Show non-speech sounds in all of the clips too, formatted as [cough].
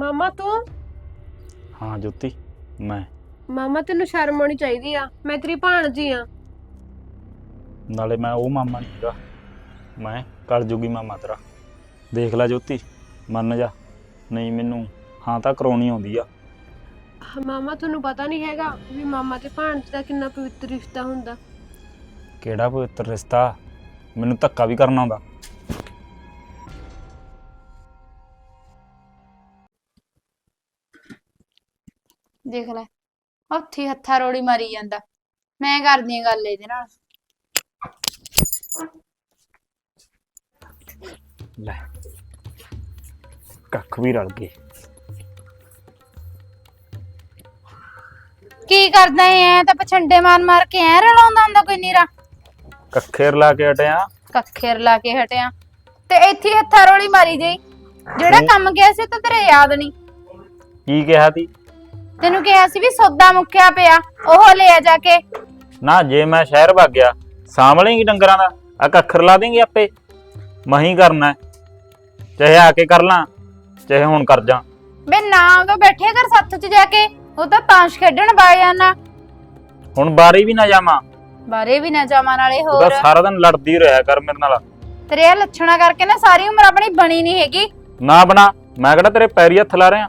ਮਾਮਾ ਤੂੰ? ਹਾਂ ਜੋਤੀ ਮੈਂ। ਮਾਮਾ ਤੈਨੂੰ ਸ਼ਰਮ ਆਉਣੀ ਚਾਹੀਦੀ ਆ। ਮੈਂ ਤੇਰੀ ਭਾਣਜੀ ਆ। ਨਾਲੇ ਮੈਂ ਉਹ ਮਾਮਾ ਨਹੀਂ ਹੈਗਾ। ਮੈਂ ਕਰ ਜੂਗੀ ਮਾਮਾ ਤੇਰਾ। ਦੇਖ ਲੈ ਜੋਤੀ ਮੰਨ ਜਾ। ਨਹੀਂ ਮੈਨੂੰ ਹਾਂ ਤਾਂ ਕਰਾਉਣੀ ਆਉਂਦੀ ਆ। ਮਾਮਾ ਤੁਹਾਨੂੰ ਪਤਾ ਨਹੀਂ ਹੈਗਾ ਵੀ ਮਾਮਾ ਤੇ ਭਾਣਜੀ ਦਾ ਕਿੰਨਾ ਪਵਿੱਤਰ ਰਿਸ਼ਤਾ ਹੁੰਦਾ। ਕਿਹੜਾ ਪਵਿੱਤਰ ਰਿਸ਼ਤਾ? ਮੈਨੂੰ ਧੱਕਾ ਵੀ ਕਰਨਾ ਆਉਂਦਾ। ਦੇਖ ਲੈ ਉੱਥੇ ਹੀ ਹੱਥਾਂ ਰੋੜੀ ਮਾਰੀ ਜਾਂਦਾ। ਮੈਂ ਕਰਦੀ ਆ ਗੱਲ ਇਹਦੇ ਨਾਲ। ਲੈ ਕੱਖ ਵੀ ਰਲ ਗਏ। ਕੀ ਕਰਦਾ ਐ ਤਾਂ ਪਛੰਡੇ ਮਾਰ ਮਾਰ ਕੇ ਐ ਰਲਾਉਂਦਾ ਹੁੰਦਾ ਕੋਈ ਨੀਰਾ। ਕੱਖੇ ਰਲਾ ਕੇ ਹਟਿਆ। ਕੱਖੇ ਰਲਾ ਕੇ ਹਟਿਆ। ਤੇ ਇੱਥੇ ਹੀ ਹੱਥਾਂ ਰੋੜੀ ਮਾਰੀ ਜਾਈ। ਜਿਹੜਾ। ਕੰਮ ਗਿਆ ਸੀ ਉਹ ਤਾਂ ਤੇਰੇ ਯਾਦ ਨਹੀਂ। ਕੀ ਕਿਹਾ ਤੀ ਤੈਨੂੰ ਕਿਹਾ ਸੀ ਵੀ ਸੌਦਾ ਮੁੱਕਿਆ ਪਿਆ ਉਹ ਲੈ ਆ ਜਾ ਕੇ। ਨਾ ਜੇ ਮੈਂ ਸ਼ਹਿਰ ਭੱਗ ਗਿਆ ਸਾਂਭ ਲੇਂਗੀ ਡੰਗਰਾਂ ਦਾ? ਆ ਕੱਖ ਰਲਾ ਦੇਂਗੀ ਆਪੇ। ਮਹੀਂ ਕਰਨਾ ਹੈ। ਚਾਹੇ ਆ ਕੇ ਕਰ ਲਾਂ ਚਾਹੇ ਹੁਣ ਕਰ ਜਾ। ਬੇ ਨਾ ਉਹ ਬੈਠੇ ਕਰ ਸੱਥ 'ਚ ਜਾ ਕੇ ਉਹ ਤਾਂ ਤਾਸ਼ ਖੇਡਣ ਬਾ ਜਾਣਾ। ਹੁਣ ਬਾਰੀ ਵੀ ਨਾ ਜਾਵਾਂ। ਬਾਰੇ ਵੀ ਨਾ ਜਾਵਾਂ ਨਾਲੇ ਉਹਦਾ ਹੋਰ। ਸਾਰਾ ਦਿਨ ਲੜਦੀ ਰਿਹਾ ਕਰ ਮੇਰੇ ਨਾਲ। ਤੇਰੇ ਇਹ ਲੱਛਣਾ ਕਰਕੇ ਨਾ ਸਾਰੀ ਉਮਰ ਆਪਣੀ ਬਣੀ ਨਹੀਂ ਹੈਗੀ। ਨਾ ਬਣਾ ਮੈਂ ਕਿਹੜਾ ਤੇਰੇ ਪੈਰੀ ਹੱਥ ਲਾ ਰਿਹਾ?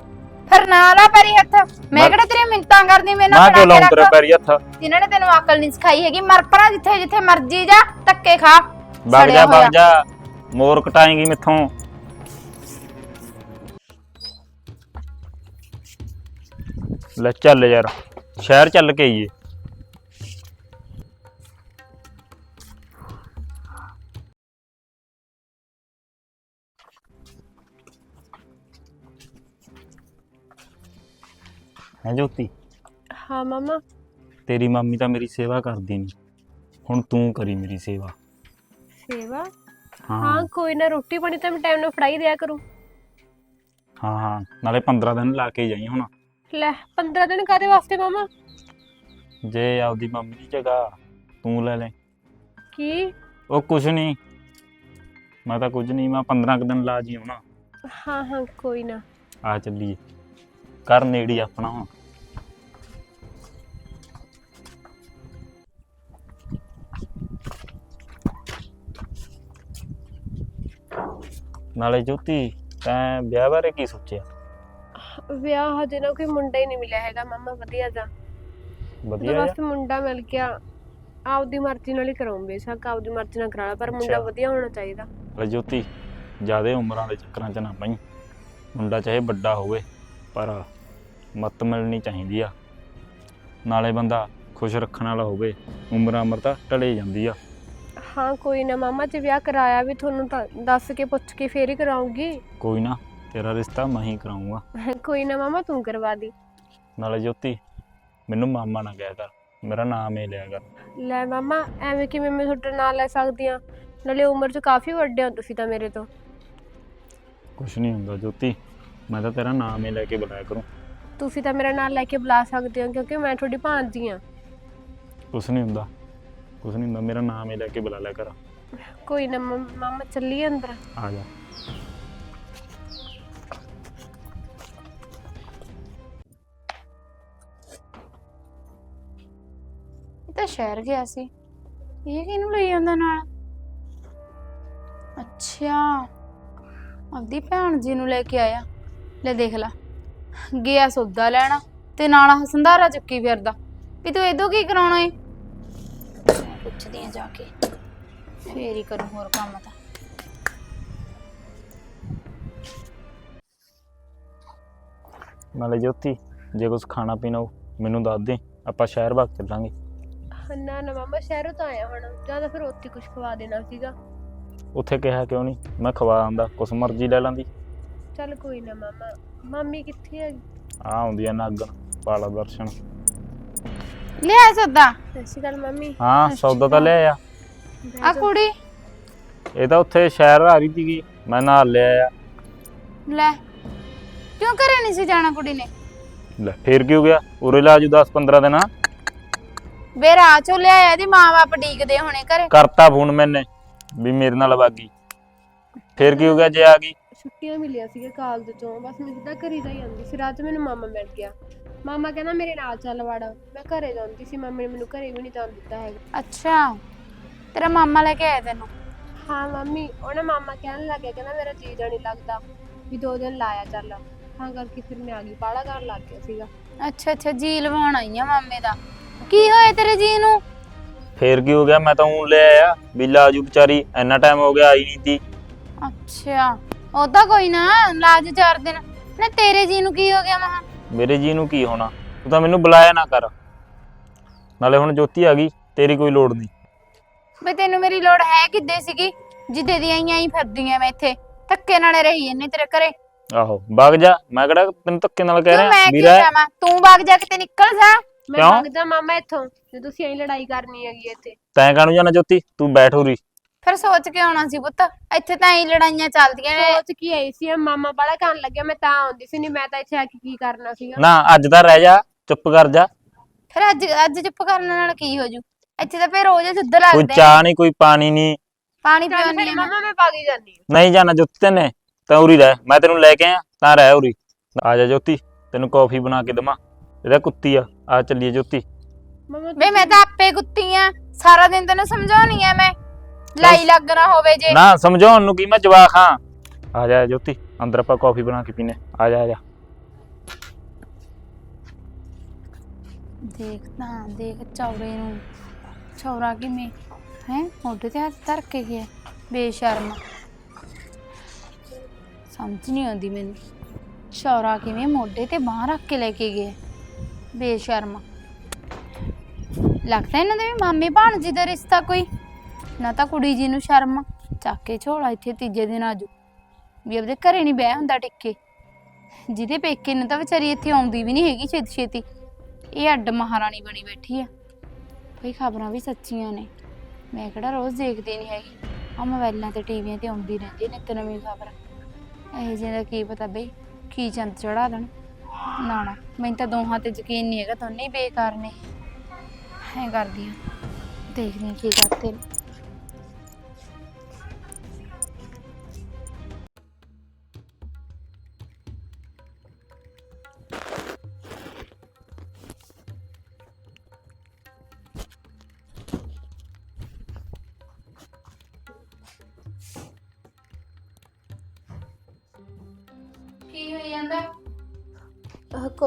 ਫਿਰ ਨਾ ਲਾ ਪੈਰੀ ਹੱਥ। ਮੈਂ ਮੈਂ- ਕਿਹੜਾ ਤੇਰੀ ਮਿੰਤਾਂ ਕਰਦੀ ਮੈਨੂੰ ਨਾ ਬਣਾ ਕਿਉਂ ਕੇ ਲਾਉਂ ਤੇਰੇ ਪੈਰੀ ਹੱਥ? ਜਿਨ੍ਹਾਂ ਨੇ ਤੈਨੂੰ ਅਕਲ ਨਹੀਂ ਸਿਖਾਈ ਹੈਗੀ ਮਰ ਪਰਾਂ ਜਿੱਥੇ ਜਿੱਥੇ ਮਰਜ਼ੀ ਜਾ ਧੱਕੇ ਖਾ। ਵਗ ਜਾ। ਵਗ ਜਾ। ਮੋਰ ਕਟਾਏਂਗੀ ਮਿੱਥੋਂ। ਲੈ ਚੱਲ ਯਾਰ ਸ਼ਹਿਰ ਚੱਲ ਕੇ ਆਈਏ। ਹੈ ਜੋਤੀ? ਹਾਂ ਮਾਮਾ। ਤੇਰੀ ਮੰਮੀ ਤਾਂ ਮੇਰੀ ਸੇਵਾ ਕਰਦੀ ਨਹੀਂ ਹੁਣ ਤੂੰ ਕਰੀ ਮੇਰੀ ਸੇਵਾ। ਸੇਵਾ? ਹਾਂ। ਕੋਈ ਨਾ ਰੋਟੀ ਪਾਣੀ ਤਾਂ ਮੈਂ ਟਾਈਮ ਨਾਲ ਫੜਾਈ ਦਿਆ ਕਰੂੰ। ਹਾਂ ਹਾਂ। ਨਾਲੇ 15 ਦਿਨ ਲਾ ਕੇ ਜਾਈ ਹੁਣ। ਲੈ 15 ਦਿਨ ਕਾਦੇ ਵਾਸਤੇ ਮਾਮਾ? ਜੇ ਆਪਦੀ ਮੰਮੀ ਦੀ ਜਗ੍ਹਾ ਤੂੰ ਲੈ ਲੈ। ਕੀ? ਉਹ ਕੁਛ ਨਹੀਂ ਮੈਂ ਤਾਂ ਕੁਝ ਨਹੀਂ ਮੈਂ 15 ਕੁ ਦਿਨ ਲਾ ਜੀ ਹੁਣ। ਹਾਂ ਹਾਂ ਕੋਈ ਨਾ। ਆ ਚੱਲੀਏ। ਕਰ ਨੇੜੀ ਆਪਣਾ ਹੁਣ। ਨਾਲੇ ਜੋਤੀ ਤੈਂ ਵਿਆਹ ਬਾਰੇ ਕੀ ਸੋਚਿਆ? ਵਿਆਹ ਹਜੇ ਨਾ ਕੋਈ ਮੁੰਡਾ ਹੀ ਨਹੀਂ ਮਿਲਿਆ ਹੈਗਾ ਮਾਮਾ ਵਧੀਆ ਜਾ ਵਧੀਆ? ਬਸ ਮੁੰਡਾ ਮਿਲ ਗਿਆ ਆਪਦੀ ਮਰਜ਼ੀ ਨਾਲ ਹੀ ਕਰਾਉਂ ਬੇਸ਼ੱਕ ਆਪਦੀ ਮਰਜ਼ੀ ਨਾਲ ਕਰਾ ਲਾ ਪਰ ਮੁੰਡਾ ਅੱਛਾ। ਵਧੀਆ ਹੋਣਾ ਚਾਹੀਦਾ। ਜੋਤੀ ਜਿਆਦੇ ਉਮਰਾਂ ਦੇ ਚੱਕਰਾਂ 'ਚ ਨਾ ਪਈ। ਮੁੰਡਾ ਚਾਹੇ ਵੱਡਾ ਹੋਵੇ ਪਰ ਮੱਤ ਮਿਲਣੀ ਚਾਹੀਦੀ ਆ। ਨਾਲੇ ਬੰਦਾ ਖੁਸ਼ ਰੱਖਣ ਵਾਲਾ ਹੋਵੇ ਉਮਰ ਅਮਰ ਤਾਂ ਟਲੇ ਜਾਂਦੀ ਆ। ਹਾਂ ਕੋਈ ਨਾ ਮਾਮਾ ਜੇ ਵਿਆਹ ਕਰਾਇਆ ਵੀ ਤੁਹਾਨੂੰ ਤਾਂ ਦੱਸ ਕੇ ਪੁੱਛ ਕੇ ਫੇਰ ਹੀ ਕਰਾਉਂਗੀ। ਕੋਈ ਨਾ ਤੇਰਾ ਰਿਸ਼ਤਾ ਮੈਂ ਹੀ ਕਰਾਉਂਗਾ [laughs] ਕੋਈ ਨਾ ਮਾਮਾ ਤੂੰ ਕਰਵਾ ਦੀ। ਨਾਲੇ ਜੋਤੀ ਮੈਨੂੰ ਮਾਮਾ ਨਾ ਕਹਿਆ ਕਰ ਮੇਰਾ ਨਾਮ ਹੀ ਲਿਆ ਕਰ। ਲੈ ਮਾਮਾ ਐਵੇਂ ਕਿਵੇਂ ਮੈਂ ਤੁਹਾਡਾ ਨਾਂ ਲੈ ਸਕਦੀ ਆ? ਨਾਲੇ ਉਮਰ 'ਚ ਕਾਫੀ ਵੱਡੇ ਹੋ ਤੁਸੀਂ ਤਾਂ ਮੇਰੇ ਤੋਂ। ਕੁਛ ਨਹੀਂ ਹੁੰਦਾ ਜੋਤੀ। ਮੈਂ ਤਾਂ ਤੇਰਾ ਨਾਮ ਹੀ ਲੈ ਕੇ ਬੁਲਾਇਆ ਕਰੂੰ। ਤੁਸੀਂ ਤਾਂ ਮੇਰਾ ਨਾਂ ਲੈ ਕੇ ਬੁਲਾ ਸਕਦੇ ਹੋ ਕਿਉਂਕਿ ਮੈਂ ਤੁਹਾਡੀ ਭਾਂਜੀ ਆ ਕੁਛ ਨਹੀਂ ਹੁੰਦਾ। ਕੁਛ ਨਹੀਂ ਹੁੰਦਾ ਮੇਰਾ ਨਾਮ ਹੀ ਲੈ ਕੇ ਬੁਲਾ ਲਿਆ ਕਰ। ਕੋਈ ਨਾ ਮਮ- ਮਾਮਾ ਚੱਲੀਏ ਅੰਦਰ। ਆ ਜਾ। ਇਹ ਤਾਂ ਸ਼ਹਿਰ ਗਿਆ ਸੀ। ਇਹ ਕਿਹਨੂੰ ਲਈ ਜਾਂਦਾ ਨਾਲ? ਅੱਛਾ। ਆਪਦੀ ਭੈਣ ਜੀ ਨੂੰ ਲੈ ਕੇ ਆਇਆ। ਲੈ ਦੇਖ ਲੈ। ਗਿਆ ਸੌਦਾ ਲੈਣਾ ਤੇ ਨਾਲ ਆਹ ਸੰਧਾਰਾ ਚੱਕੀ ਫਿਰਦਾ। ਵੀ ਤੂੰ ਇਹਦੋਂ ਕੀ ਕਰਾਉਣਾ ਏ? ਪੁੱਛਦੀ ਆ ਜਾ ਕੇ। ਫੇਰ ਹੀ ਕਰੂੰ ਹੋਰ ਕੰਮ ਤਾਂ। ਨਾਲੇ ਜੋਤੀ ਜੇ ਕੁਛ ਖਾਣਾ ਪੀਣਾ ਹੋ ਮੈਨੂੰ ਦੱਸ ਦੇ ਆਪਾਂ ਸ਼ਹਿਰ ਭੱਜ ਚੱਲਾਂਗੇ। ਨਾ ਨਾ ਮਾਮਾ ਸ਼ਹਿਰੋਂ ਤਾਂ ਆਇਆ ਹੁਣ। ਜਾਂ ਤਾਂ ਫਿਰ ਉੱਥੇ ਕੁਝ ਖਵਾ ਦੇਣਾ ਸੀਗਾ। ਉੱਥੇ ਕਿਹਾ ਕਿਉਂ ਨਹੀਂ ਮੈਂ ਖਵਾ ਆਂਦਾ ਕੁਛ ਮਰਜ਼ੀ ਲੈ ਲਾਂਦੀ। ਚੱਲ ਕੋਈ ਨਾ ਮਾਮਾ। ਮੰਮੀ ਕਿੱਥੇ ਹੈ ਆ ਆਉਂਦੀ ਆ ਨਾਗਣ ਪਾਲਾ ਦਰਸ਼ਨ। ਲਿਆ ਸੌਦਾ। ਸਤਿ ਸ਼੍ਰੀ ਅਕਾਲ ਮੰਮੀ। ਹਾਂ ਸੌਦਾ ਤਾਂ ਲੈ ਆ। ਆ ਕੁੜੀ? ਇਹ ਤਾਂ ਉੱਥੇ ਸ਼ਹਿਰ ਆ ਰਹੀ ਸੀਗੀ ਮੈਂ ਨਾਲ ਲਿਆ ਆ ਲੈ। ਕਿਉਂ ਘਰੇ ਨਹੀਂ ਸੀ ਜਾਣਾ ਕੁੜੀ ਨੇ? ਲੈ ਫੇਰ ਕੀ ਹੋ ਗਿਆ? ਉਰੇ ਲਾ ਜੂ 10 15 ਦਿਨ। ਵੇ ਰਾਹ ਚੋਂ ਲਿਆਇਆ ਇਹਦੀ ਮਾਂ-ਬਾਪ ਡੀਕਦੇ ਹੋਣੇ ਘਰੇ। ਕਰਤਾ ਫੋਨ ਮੈਨੇ ਵੀ ਮੇਰੇ ਨਾਲ ਵਾਗੀ। ਫੇਰ ਕੀ ਹੋ ਗਿਆ ਜੇ ਆ ਗਈ? ਛੁੱਟੀਆਂ ਮਿਲੀਆਂ ਸੀਗੇ ਕਾਲਜ ਤੋਂ ਬਸ ਮੈਂ ਸਿੱਧਾ ਘਰੇ ਦਾ ਹੀ ਆਉਂਦੀ ਸੀ। ਰਾਤ ਨੂੰ ਮੈਨੂੰ ਮਾਮਾ ਮਿਲ ਗਿਆ। ਮਾਮਾ ਕਹਿੰਦਾ ਮੇਰੇ ਨਾਲ ਚੱਲ ਵੜ। ਮੈਂ ਘਰੇ ਜਾਂਦੀ ਸੀ ਮੰਮੀ ਨੇ ਮੈਨੂੰ ਘਰੇ ਵੀ ਨਹੀਂ ਜਾਣ ਦਿੱਤਾ ਹੈਗਾ। ਅੱਛਾ ਤੇਰਾ ਮਾਮਾ ਲੈ ਕੇ ਆਇਆ ਤੈਨੂੰ? ਹਾਂ ਮੰਮੀ ਉਹਨੇ ਮਾਮਾ ਕਹਿਣ ਲੱਗਿਆ ਕਹਿੰਦਾ ਮੇਰਾ ਜੀ ਜਾਣੀ ਲੱਗਦਾ ਵੀ ਦੋ ਦਿਨ ਲਾਇਆ ਚੱਲ। ਤਾਂ ਕਰਕੇ ਫਿਰ ਮੈਂ ਆ ਗਈ ਬਾੜਾ ਕਰਨ ਲੱਗ ਗਿਆ ਸੀਗਾ। ਅੱਛਾ ਅੱਛਾ ਜੀ ਲਵਾਉਣ ਆਈ ਆ ਮਾਮੇ ਦਾ। ਕੀ ਹੋਇਆ ਤੇਰੇ ਜੀ ਨੂੰ? ਫੇਰ ਕੀ ਹੋ ਗਿਆ? ਮੈਂ ਤਾਂ ਉਂ ਲੈ ਆਇਆ। ਬਿੱਲਾ ਆਜੂ ਵਿਚਾਰੀ ਇੰਨਾ ਟਾਈਮ ਹੋ ਗਿਆ ਆਈ ਨਹੀਂ ਤੀ। ਅੱਛਾ। ਉਹਦਾ ਕੋਈ ਨਾ ਲਾਜ ਚਾਰ ਦਿਨ। ਨਾ ਤੇਰੇ ਜੀ ਨੂੰ ਕੀ ਹੋ ਗਿਆ ਮਹਾ? ਮੇਰੇ ਜੀ ਨੂੰ ਕੀ ਹੋਣਾ? ਤੂੰ ਤਾਂ ਮੈਨੂੰ ਬੁਲਾਇਆ ਨਾ ਕਰ। ਨਾਲੇ ਹੁਣ ਜੋਤੀ ਆ ਗਈ ਤੇਰੀ ਕੋਈ ਲੋੜ ਨਹੀਂ। ਬਈ ਤੈਨੂੰ ਮੇਰੀ ਲੋੜ ਹੈ ਕਿੱਦੇ ਸੀਗੀ? ਜਿੱਦੇ ਦੀ ਆਈਆਂ ਹੀ ਫਿਰਦੀਆਂ ਮੈਂ ਇੱਥੇ। ਧੱਕੇ ਨਾਲ ਰਹੀ ਜੰਨੇ ਤੇਰੇ ਘਰੇ। ਆਹੋ ਵਗ ਜਾ। ਮੈਂ ਕਿਹੜਾ ਤੈਨੂੰ ਧੱਕੇ ਨਾਲ ਕਹਿ ਮੈਂ ਰਿਹਾ? ਕੀ ਵੀਰਾ ਜਾਵਾਂ? ਤੂੰ ਵਗ ਜਾ ਕਿਤੇ ਨਿਕਲ ਜਾ। ਮੈਂ ਕਿਉਂ? ਮੰਗਦਾ ਮਾਮਾ ਇੱਥੋਂ। ਜੇ ਤੁਸੀਂ ਐਂ ਲੜਾਈ ਕਰਨੀ ਹੈਗੀ ਇੱਥੇ। ਤੈਂ ਕਾਹਨੂੰ ਜਾਣਾ ਜੋਤੀ? ਤੂੰ ਬੈਠ ਉਰੀ। ਫਿਰ ਸੋਚ ਕੇ ਆਉਣਾ ਸੀ ਪੁੱਤ। ਇੱਥੇ ਤਾਂ ਹੀ ਲੜਾਈਆਂ ਚੱਲਦੀਆਂ ਨੇ। ਸੋਚ ਕੀ ਆਈ ਸੀ ਮਾਮਾ ਬਾੜਾ ਕਰਨ ਲੱਗਿਆ ਮੈਂ ਤਾਂ ਆਉਂਦੀ ਸੀ ਨਹੀਂ ਮੈਂ ਤਾਂ ਇੱਥੇ ਆ ਕੇ ਕੀ ਕਰਨਾ ਸੀਗਾ। ਨਾ ਅੱਜ ਤਾਂ ਰਹਿ ਜਾ ਚੁੱਪ ਕਰ ਜਾ। ਫਿਰ ਅੱਜ ਅੱਜ ਚੁੱਪ ਕਰਨ ਨਾਲ ਕੀ ਹੋ ਜੂ? ਇੱਥੇ ਤਾਂ ਫਿਰ ਰੋਜ਼ ਕੋਈ ਲੱਗਦੇ ਚਾਹ ਨਹੀਂ ਕੋਈ ਪਾਣੀ ਨਹੀਂ ਪਾਣੀ ਚੱਲ ਪੀਉਣੀ ਫਿਰ ਮਾਮਾ ਮੈਂ ਪਾਗੀ ਜਾਨੀ ਆਂ। ਨਹੀਂ ਜਾਣਾ ਜੋਤੀ ਤੈਨੇ ਤਾਂ ਉਰੀ ਰਹਿ। ਮੈਂ ਤੈਨੂੰ ਲੈ ਕੇ ਆਇਆ ਤਾਂ ਰਹਿ ਉਰੀ। ਆ ਜਾ ਜੋਤੀ ਤੈਨੂੰ ਕੌਫੀ ਬਣਾ ਕੇ ਦਵਾਂ। ਇਹਦਾ ਕੁੱਤੀ ਆ ਆ ਚੱਲੀਏ ਜੋਤੀ। ਮਾਮਾ ਵੇ ਮੈਂ ਤਾਂ ਆਪੇ ਕੁੱਤੀ ਆ ਸਾਰਾ ਦਿਨ ਤੈਨੂੰ ਸਮਝਾਉਣੀ ਆ ਮੈਂ। ਲਾਈ ਲੱਗ ਨਾ ਹੋਵੇ ਜੇ। ਨਾ ਸਮਝਾਉਣ ਨੂੰ ਕੀ ਮੈਂ ਜਵਾਕ ਹਾਂ। ਆ ਜਾ ਜੋਤੀ ਅੰਦਰ ਆਪਾਂ ਕੌਫੀ ਬਣਾ ਕੇ ਪੀਨੇ ਆ ਜਾ ਆ ਜਾ। ਦੇਖ ਤਾਂ ਦੇਖ ਚੌਰੇ ਨੂੰ। ਚੌਰਾ ਕਿਵੇਂ? ਹੈ? ਮੋਢੇ ਤੇ ਹੱਥ ਧਰ ਕੇ ਗਿਆ। ਬੇਸ਼ਰਮ। ਸਮਝ ਨਹੀਂ ਆਉਂਦੀ ਮੈਨੂੰ। ਚੌਰਾ ਕਿਵੇਂ ਮੋਢੇ ਤੇ ਬਾਹ ਰੱਖ ਕੇ ਲੈ ਕੇ ਗਿਆ। ਬੇਸ਼ਰਮ। ਲੱਗਦਾ ਇਹਨਾਂ ਦੇ ਵੀ ਮਾਮੇ ਭਾਣਜੀ ਦਾ ਰਿਸ਼ਤਾ ਕੋਈ? ਨਾ ਤਾਂ ਕੁੜੀ ਜੀ ਨੂੰ ਸ਼ਰਮ ਚੱਕ ਕੇ ਝੋਲਾ ਇੱਥੇ ਤੀਜੇ ਦਿਨ ਆਜੂ। ਵੀ ਆਪਦੇ ਘਰੇ ਨਹੀਂ ਬਹਿ ਹੁੰਦਾ ਟਿੱਕੇ। ਜਿਹਦੇ ਪੇਕੇ ਨੂੰ ਤਾਂ ਵਿਚਾਰੀ ਇੱਥੇ ਆਉਂਦੀ ਵੀ ਨਹੀਂ ਹੈਗੀ ਛੇਤੀ ਛੇਤੀ। ਇਹ ਅੱਡ ਮਹਾਰਾਣੀ ਬਣੀ ਬੈਠੀ ਆ। ਕੋਈ ਖਬਰਾਂ ਵੀ ਸੱਚੀਆਂ ਨੇ। ਮੈਂ ਕਿਹੜਾ ਰੋਜ਼ ਦੇਖਦੀ ਨਹੀਂ ਹੈਗੀ। ਆ ਮੋਬਾਈਲਾਂ ਤੇ ਟੀਵੀਆਂ ਤੇ ਆਉਂਦੀ ਰਹਿੰਦੀ ਨੇ ਨਿੱਤ ਨਵੀਂ ਖਬਰ। ਇਹ ਜਿਹੇ ਕੀ ਪਤਾ ਬਈ, ਕੀ ਚੰਦ ਚੜਾ ਦੇਣ। ਨਾ ਨਾ ਮੈਨੂੰ ਤਾਂ ਦੋਹਾਂ ਤੇ ਯਕੀਨ ਨਹੀਂ ਹੈਗਾ, ਦੋਨੇ ਹੀ ਬੇਕਾਰ ਨੇ। ਐ ਕਰਦੀ ਆ। ਦੇਖਦੀ ਕੀ ਕਰਦੇ ਨੇ।